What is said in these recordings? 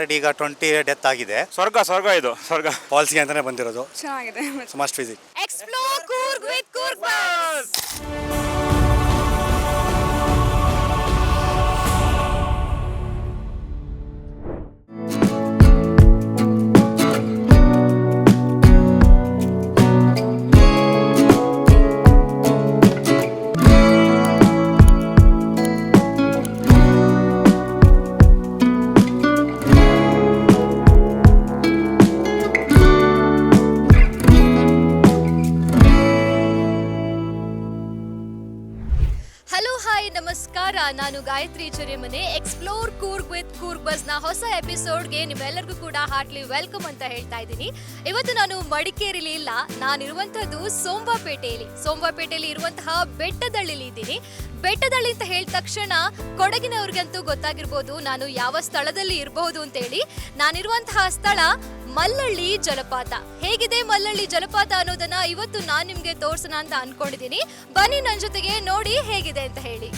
Already ಈಗ twenty death ಆಗಿದೆ. ಸ್ವರ್ಗ ಸ್ವರ್ಗ ಇದು ಸ್ವರ್ಗ. ಪಾಲಿಸಿ ಅಂತಾನೆ ಬಂದಿರೋದು. ಚೆನ್ನಾಗಿದೆ. So must visit explore Coorg with Coorg bus ನಾನು ಗಾಯತ್ರಿ ಚರಿಮನೆ ಎಕ್ಸ್ಪ್ಲೋರ್ ಕೂರ್ಗ್ ವಿತ್ ಕೂರ್ಗ್ ಬಸ್ನ ಹೊಸ ಎಪಿಸೋಡ್ಗೆ ನಿಮ್ಮೆಲ್ಲರಿಗೂ ಕೂಡ ಹಾರ್ಟ್ಲಿ ವೆಲ್ಕಮ್ ಅಂತ ಹೇಳ್ತಾ ಇದ್ದೀನಿ. ಇವತ್ತು ನಾನು ಮಡಿಕೇರಿಲಿ ಇಲ್ಲ ನಾನಿರುವಂತಹದ್ದು ಸೋಂಬಾಪೇಟೆಯಲ್ಲಿ. ಸೋಂಬಾಪೇಟೆಯಲ್ಲಿ ಇರುವಂತಹ ಬೆಟ್ಟದಳ್ಳಿಲಿ ಇದ್ದೀನಿ. ಬೆಟ್ಟದಳ್ಳಿ ಅಂತ ಹೇಳಿದ ತಕ್ಷಣ ಕೊಡಗಿನವ್ರಿಗಂತೂ ಗೊತ್ತಾಗಿರ್ಬೋದು ನಾನು ಯಾವ ಸ್ಥಳದಲ್ಲಿ ಇರಬಹುದು ಅಂತ ಹೇಳಿ ನಾನಿರುವಂತಹ ಸ್ಥಳ ಮಲ್ಲಳ್ಳಿ ಜಲಪಾತ. ಹೇಗಿದೆ ಮಲ್ಲಳ್ಳಿ ಜಲಪಾತ ಅನ್ನೋದನ್ನ ಇವತ್ತು ನಾನು ನಿಮ್ಗೆ ತೋರ್ಸೋಣ ಅಂತ ಅನ್ಕೊಂಡಿದ್ದೀನಿ. ಬನ್ನಿ ನನ್ನ ಜೊತೆಗೆ ನೋಡಿ ಹೇಗಿದೆ ಅಂತ ಹೇಳಿ.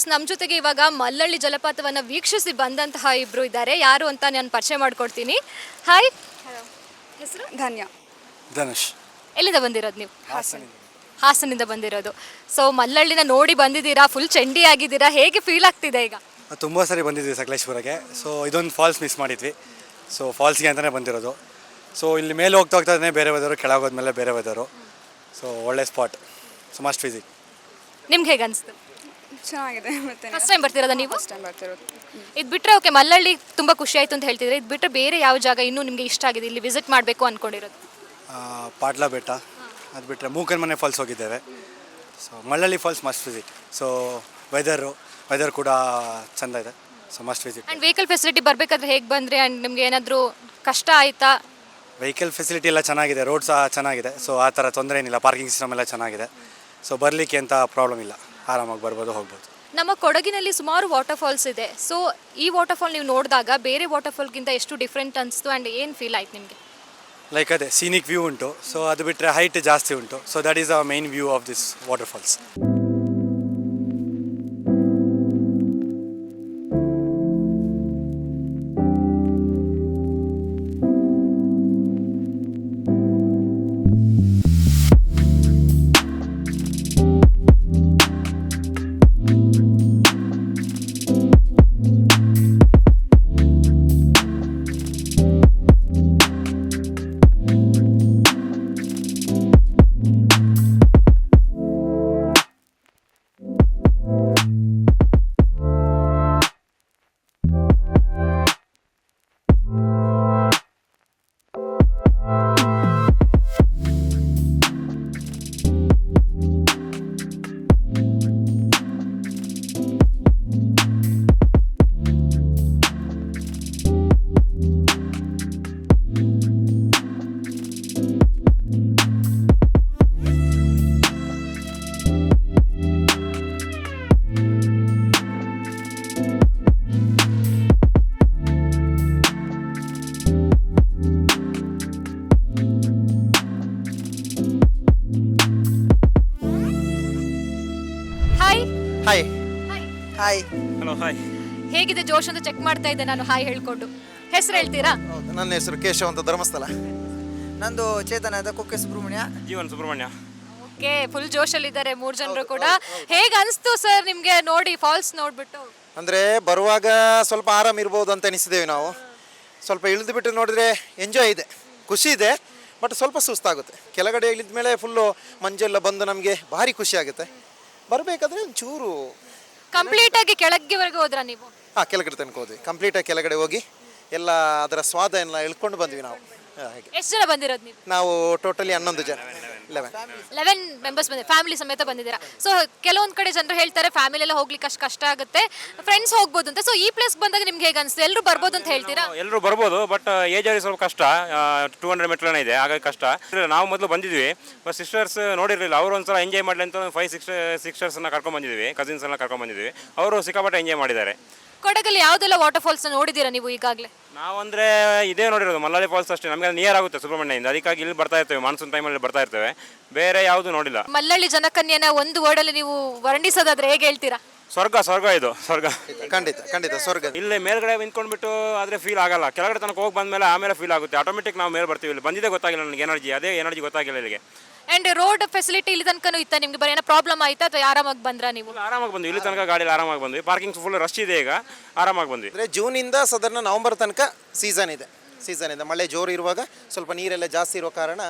ವ್ಯೂವರ್ಸ್ ನಮ್ಮ ಜೊತೆಗೆ ಇವಾಗ ಮಲ್ಲಳ್ಳಿ ಜಲಪಾತವನ್ನು ವೀಕ್ಷಿಸಿ ಬಂದಂತಹ ಇಬ್ಬರು ಇದ್ದಾರೆ. ಯಾರು ಅಂತ ನಾನು ಪರಿಚಯ ಮಾಡ್ಕೊಡ್ತೀನಿ. ಹಾಯ್ ಹೆಸರು? ಧನ್ಯ. ಧನುಷ್. ಎಲ್ಲಿಂದ ಬಂದಿರೋದು ನೀವು? ಹಾಸನಿಂದ. ಬಂದಿರೋದು. ಸೊ ಮಲ್ಲಳ್ಳಿನ ನೋಡಿ ಬಂದಿದ್ದೀರಾ? ಫುಲ್ ಚಂಡಿ ಆಗಿದ್ದೀರಾ? ಹೇಗೆ ಫೀಲ್ ಆಗ್ತಿದೆ ಈಗ? ತುಂಬ ಸರಿ ಬಂದಿದ್ವಿ ಸಕಲೇಶ್ಪುರಕ್ಕೆ. ಸೊ ಇದೊಂದು ಫಾಲ್ಸ್ ಮಿಸ್ ಮಾಡಿದ್ವಿ. ಸೊ ಫಾಲ್ಸ್ಗೆ ಅಂತಲೇ ಬಂದಿರೋದು. ಸೊ ಇಲ್ಲಿ ಮೇಲೆ ಹೋಗ್ತಾ ಹೋಗ್ತಾನೆ ಬೇರೆ ವೆದರು ಕೆಳಗೆ ಹೋದ್ಮೇಲೆ ಬೇರೆ ವೆದರು ಸೊ ಒಳ್ಳೆ ಸ್ಪಾಟ್ ಸೊ ಮಸ್ಟ್ ವಿಸಿಟ್ ನಿಮ್ಗೆ ಹೇಗೆ ಅನಿಸ್ತು? ಚೆನ್ನಾಗಿದೆ ಮತ್ತೆ ಫಸ್ಟ್ ಟೈಮ್ ಬರ್ತಿರೋದ ನೀವು? ಫಸ್ಟ್ ಟೈಮ್ ಬರ್ತಿರೋದು. ಇದು ಬಿಟ್ಟರೆ ಓಕೆ ಮಲ್ಲಳ್ಳಿ ತುಂಬ ಖುಷಿ ಆಯಿತು ಅಂತ ಹೇಳ್ತಿದ್ರೆ ಇದು ಬಿಟ್ಟರೆ ಬೇರೆ ಯಾವ ಜಾಗ ಇನ್ನೂ ನಿಮಗೆ ಇಷ್ಟ ಆಗಿದೆ ಇಲ್ಲಿ ವಿಸಿಟ್ ಮಾಡಬೇಕು ಅಂದ್ಕೊಂಡಿರೋದು ಪಾಟ್ಲಾ ಬೆಟ್ಟ ಅದು ಬಿಟ್ಟರೆ ಮೂಕನ್ ಮನೆ ಫಾಲ್ಸ್ ಹೋಗಿದ್ದೇವೆ. So Mallalli falls must visit so weather weather ಕೂಡ ಚೆಂದ ಇದೆ. So must visit and vehicle facility ಬರಬೇಕಾದ್ರೆ ಹೇಗೆ ಬಂದರೆ ಆ್ಯಂಡ್ ನಿಮಗೆ ಏನಾದರೂ ಕಷ್ಟ ಆಯಿತಾ? ವೆಹಿಕಲ್ ಫೆಸಿಲಿಟಿ ಎಲ್ಲ ಚೆನ್ನಾಗಿದೆ ರೋಡ್ ಸಹ ಚೆನ್ನಾಗಿದೆ. ಸೊ ಆ ಥರ ತೊಂದರೆ ಏನಿಲ್ಲ ಪಾರ್ಕಿಂಗ್ ಸಿಸ್ಟಮ್ ಎಲ್ಲ ಚೆನ್ನಾಗಿದೆ. ಸೊ ಬರಲಿಕ್ಕೆ ಅಂತ ಪ್ರಾಬ್ಲಮ್ ಇಲ್ಲ. ಆರಾಮಾಗಿ ಬರ್ಬೋದು ಹೋಗ್ಬೋದು. ನಮ್ಮ ಕೊಡಗಿನಲ್ಲಿ ಸುಮಾರು ವಾಟರ್ ಫಾಲ್ಸ್ ಇದೆ. ಸೊ ಈ ವಾಟರ್ ಫಾಲ್ ನೀವು ನೋಡಿದಾಗ ಬೇರೆ ವಾಟರ್ ಫಾಲ್ಗಿಂತ ಎಷ್ಟು ಡಿಫ್ರೆಂಟ್ ಅನಿಸ್ತು ಆ್ಯಂಡ್ ಏನು ಫೀಲ್ ಆಯ್ತು ನಿಮಗೆ? ಲೈಕ್ ಅದೇ ಸೀನಿಕ್ ವ್ಯೂ ಉಂಟು. ಸೊ ಅದು ಬಿಟ್ಟರೆ ಹೈಟ್ ಜಾಸ್ತಿ ಉಂಟು. So that is a main view of this water hi hi hello hi ಹೇಗಿದೆ ಜೋಶ್ ಅಂತ ಚೆಕ್ ಮಾಡ್ತಾ ಇದ್ದೆ ನಾನು ಹಾಯ್ ಹೇಳ್ಕೊಂಡು. ಹೆಸರು ಹೇಳ್ತೀರಾ? ಹೌದು ನನ್ನ ಹೆಸರು ಕೇಶವ ಅಂತ ಧರ್ಮಸ್ಥಳ. ನಂದು ಚೇತನ ಅಂತ ಕುಕ್ಕೆ ಸುಬ್ರಹ್ಮಣ್ಯ. ಜೀವನ್ ಸುಬ್ರಹ್ಮಣ್ಯ. ಓಕೆ ಫುಲ್ ಜೋಶಲ್ಲಿದ್ದಾರೆ ಮೂರು ಜನರು ಕೂಡ. ಹೇಗೆ ಅನಿಸ್ತು ಸರ್ ನಿಮಗೆ ನೋಡಿ ಫಾಲ್ಸ್ ನೋಡ್ಬಿಟ್ಟು? ಅಂದರೆ ಬರುವಾಗ ಸ್ವಲ್ಪ ಆರಾಮ್ ಇರ್ಬೋದು ಅಂತ ಅನಿಸಿದ್ದೇವೆ ನಾವು. ಸ್ವಲ್ಪ ಇಳಿದು ಬಿಟ್ಟು ನೋಡಿದ್ರೆ ಎಂಜಾಯ್ ಇದೆ ಖುಷಿ ಇದೆ ಬಟ್ ಸ್ವಲ್ಪ ಸುಸ್ತಾಗುತ್ತೆ. ಕೆಳಗಡೆ ಇಳಿದ ಮೇಲೆ ಫುಲ್ಲು ಮಂಜೆಲ್ಲ ಬಂದು ನಮಗೆ ಭಾರಿ ಖುಷಿ ಆಗುತ್ತೆ. ಬರಬೇಕಾದ್ರೆ ಒಂಚೂರು ಕಂಪ್ಲೀಟ್ ಆಗಿ ಕೆಳಗೆವರೆಗೆ ಹೋದ್ರಾ ನೀವು? ಹಾಂ ಕೆಳಗಡೆ ತನಕ ಹೋದ್ವಿ ಕಂಪ್ಲೀಟಾಗಿ ಕೆಳಗಡೆ ಹೋಗಿ ಎಲ್ಲ ಅದರ ಸ್ವಾದ ಎಲ್ಲ ಇಳ್ಕೊಂಡು ಬಂದ್ವಿ ನಾವು. ಹಾಗೆ. ಎಷ್ಟು ಜನ ಬಂದಿರೋದು ನೀವು? ನಾವು ಟೋಟಲಿ ಹನ್ನೊಂದು ಜನ. ಲೆವೆನ್ ಲೆವೆನ್ ಮೆಂಬರ್ಸ್ ಬಂದಿದೆ ಫ್ಯಾಮಿಲಿ ಸಮೇತ ಬಂದಿದ್ದೀರಾ? ಸೊ ಕೆಲವೊಂದು ಕಡೆ ಜನರು ಹೇಳ್ತಾರೆ ಫ್ಯಾಮಿಲಿ ಎಲ್ಲ ಹೋಗ್ಲಿಕ್ಕೆ ಅಷ್ಟು ಕಷ್ಟ ಆಗುತ್ತೆ. ಫ್ರೆಂಡ್ಸ್ ಹೋಗ್ಬೋದು ಅಂತ. ಸೊ ಈ ಪ್ಲೇಸ್ ಬಂದಾಗ ನಿಮ್ಗೆ ಹೇಗೆ ಅನಿಸ್ತು ಎಲ್ಲರೂ ಬರ್ಬೋದು ಅಂತ ಹೇಳ್ತೀರಾ? ಎಲ್ಲರೂ ಬರ್ಬೋದು ಬಟ್ ಏಜ್ ಅವ್ರಿಗೆ ಸ್ವಲ್ಪ ಕಷ್ಟ. ಟೂ ಹಂಡ್ರೆಡ್ ಮೀಟರ್ ಇದೆ ಹಾಗಾಗಿ ಕಷ್ಟ. ನಾವು ಮೊದಲು ಬಂದಿದ್ವಿ ಬಟ್ ಸಿಸ್ಟರ್ಸ್ ನೋಡಿರಲಿಲ್ಲ. ಅವರು ಒಂದ್ಸಲ ಎಂಜಾಯ್ ಮಾಡಲಿ ಅಂತ ಫೈವ್ ಸಿಕ್ಸ್ ಸಿಸ್ಟರ್ಸ್ನ ಕರ್ಕೊಂಡ್ ಬಂದಿದ್ವಿ ಕಸಿನ್ಸ್ ಎಲ್ಲ ಕರ್ಕೊಂಡ್ ಬಂದಿದ್ವಿ. ಅವರು ಸಿಕ್ಕಾಪಟ್ಟೆ ಎಂಜಾಯ್ ಮಾಡಿದ್ದಾರೆ. ಕೊಡಗಲ್ಲಿ ಯಾವುದೆಲ್ಲ ವಾಟರ್ ಫಾಲ್ಸ್ ನೋಡಿದ್ದೀರಾ ನೀವು ಈಗಾಗಲೇ? ನಾವಂದ್ರೆ ಇದೇ ನೋಡಿರೋದು ಮಲ್ಲಾಳಿ ಫಾಲ್ಸ್ ಅಷ್ಟೇ. ನಮಗೆ ನಿಯರ್ ಆಗುತ್ತೆ ಸುಬ್ರಹ್ಮಣ್ಯದಿಂದ. ಅದಕ್ಕಾಗಿ ಇಲ್ಲಿ ಬರ್ತಾ ಇರ್ತೇವೆ. ಮಾನ್ಸೂನ್ ಟೈಮಲ್ಲಿ ಬರ್ತಾ ಇರ್ತೇವೆ. ಬೇರೆ ಯಾವುದು ನೋಡಿಲ್ಲ. ಮಲ್ಲಳ್ಳಿ ಜನಕನ್ಯನ ಒಂದು ವರ್ಡಲ್ಲಿ ನೀವು ವರ್ಣಿಸೋದಾದ್ರೆ ಹೇಗೆ ಹೇಳ್ತೀರಾ? ಸ್ವರ್ಗ ಸ್ವರ್ಗ ಇದು. ಸ್ವರ್ಗ. ಖಂಡಿತ ಖಂಡಿತ ಸ್ವರ್ಗ. ಇಲ್ಲಿ ಮೇಲ್ಗಡೆ ನಿಂತ್ಕೊಂಡ್ಬಿಟ್ಟು ಆದ್ರೆ ಫೀಲ್ ಆಗಲ್ಲ. ಕೆಳಗಡೆ ತನಕ ಹೋಗಿ ಬಂದ್ಮೇಲೆ ಆಮೇಲೆ ಫೀಲ್ ಆಗುತ್ತೆ. ಆಟೋಮೆಟಿಕ್ ನಾವು ಮೇಲೆ ಬರ್ತೀವಿ ಇಲ್ಲಿ. ಬಂದಿದೆ ಗೊತ್ತಾಗಿಲ್ಲ ನನಗೆ ಎನರ್ಜಿ ಅದೇ ಎನರ್ಜಿ ಗೊತ್ತಾಗಿಲ್ಲ ಇಲ್ಲಿಗೆ. ಅಂಡ್ ರೋಡ್ ಫೆಸಿಲಿಟಿ ಇಲ್ಲಿ ತನಕನೂ ಇತ್ತ? ನಿಮ್ಗೆ ಬರೀ ಏನೋ ಪ್ರಾಬ್ಲಮ್ ಆಯ್ತಾ? ಅಥವಾ ಆರಾಮಾಗಿ ಬಂದ್ರ ನೀವು? ಆರಾಮಾಗಿ ಬಂದ್ವಿ. ಇಲ್ಲಿ ತನಕ ಗಾಡಿಯಲ್ಲಿ ಆರಾಮಾಗಿ ಬಂದ್ವಿ. ಪಾರ್ಕಿಂಗ್ ಫುಲ್ ರಶ್ ಇದೆ ಈಗ. ಆರಾಮಾಗಿ ಬಂದ್ವಿ. ಅಂದರೆ ಜೂನಿಂದ ಸಾಧಾರಣ ನವಂಬರ್ ತನಕ ಸೀಸನ್ ಇದೆ. ಸೀಸನ್ ಇದೆ. ಮಳೆ ಜೋರು ಇರುವಾಗ ಸ್ವಲ್ಪ ನೀರೆಲ್ಲ ಜಾಸ್ತಿ ಇರೋ ಕಾರಣ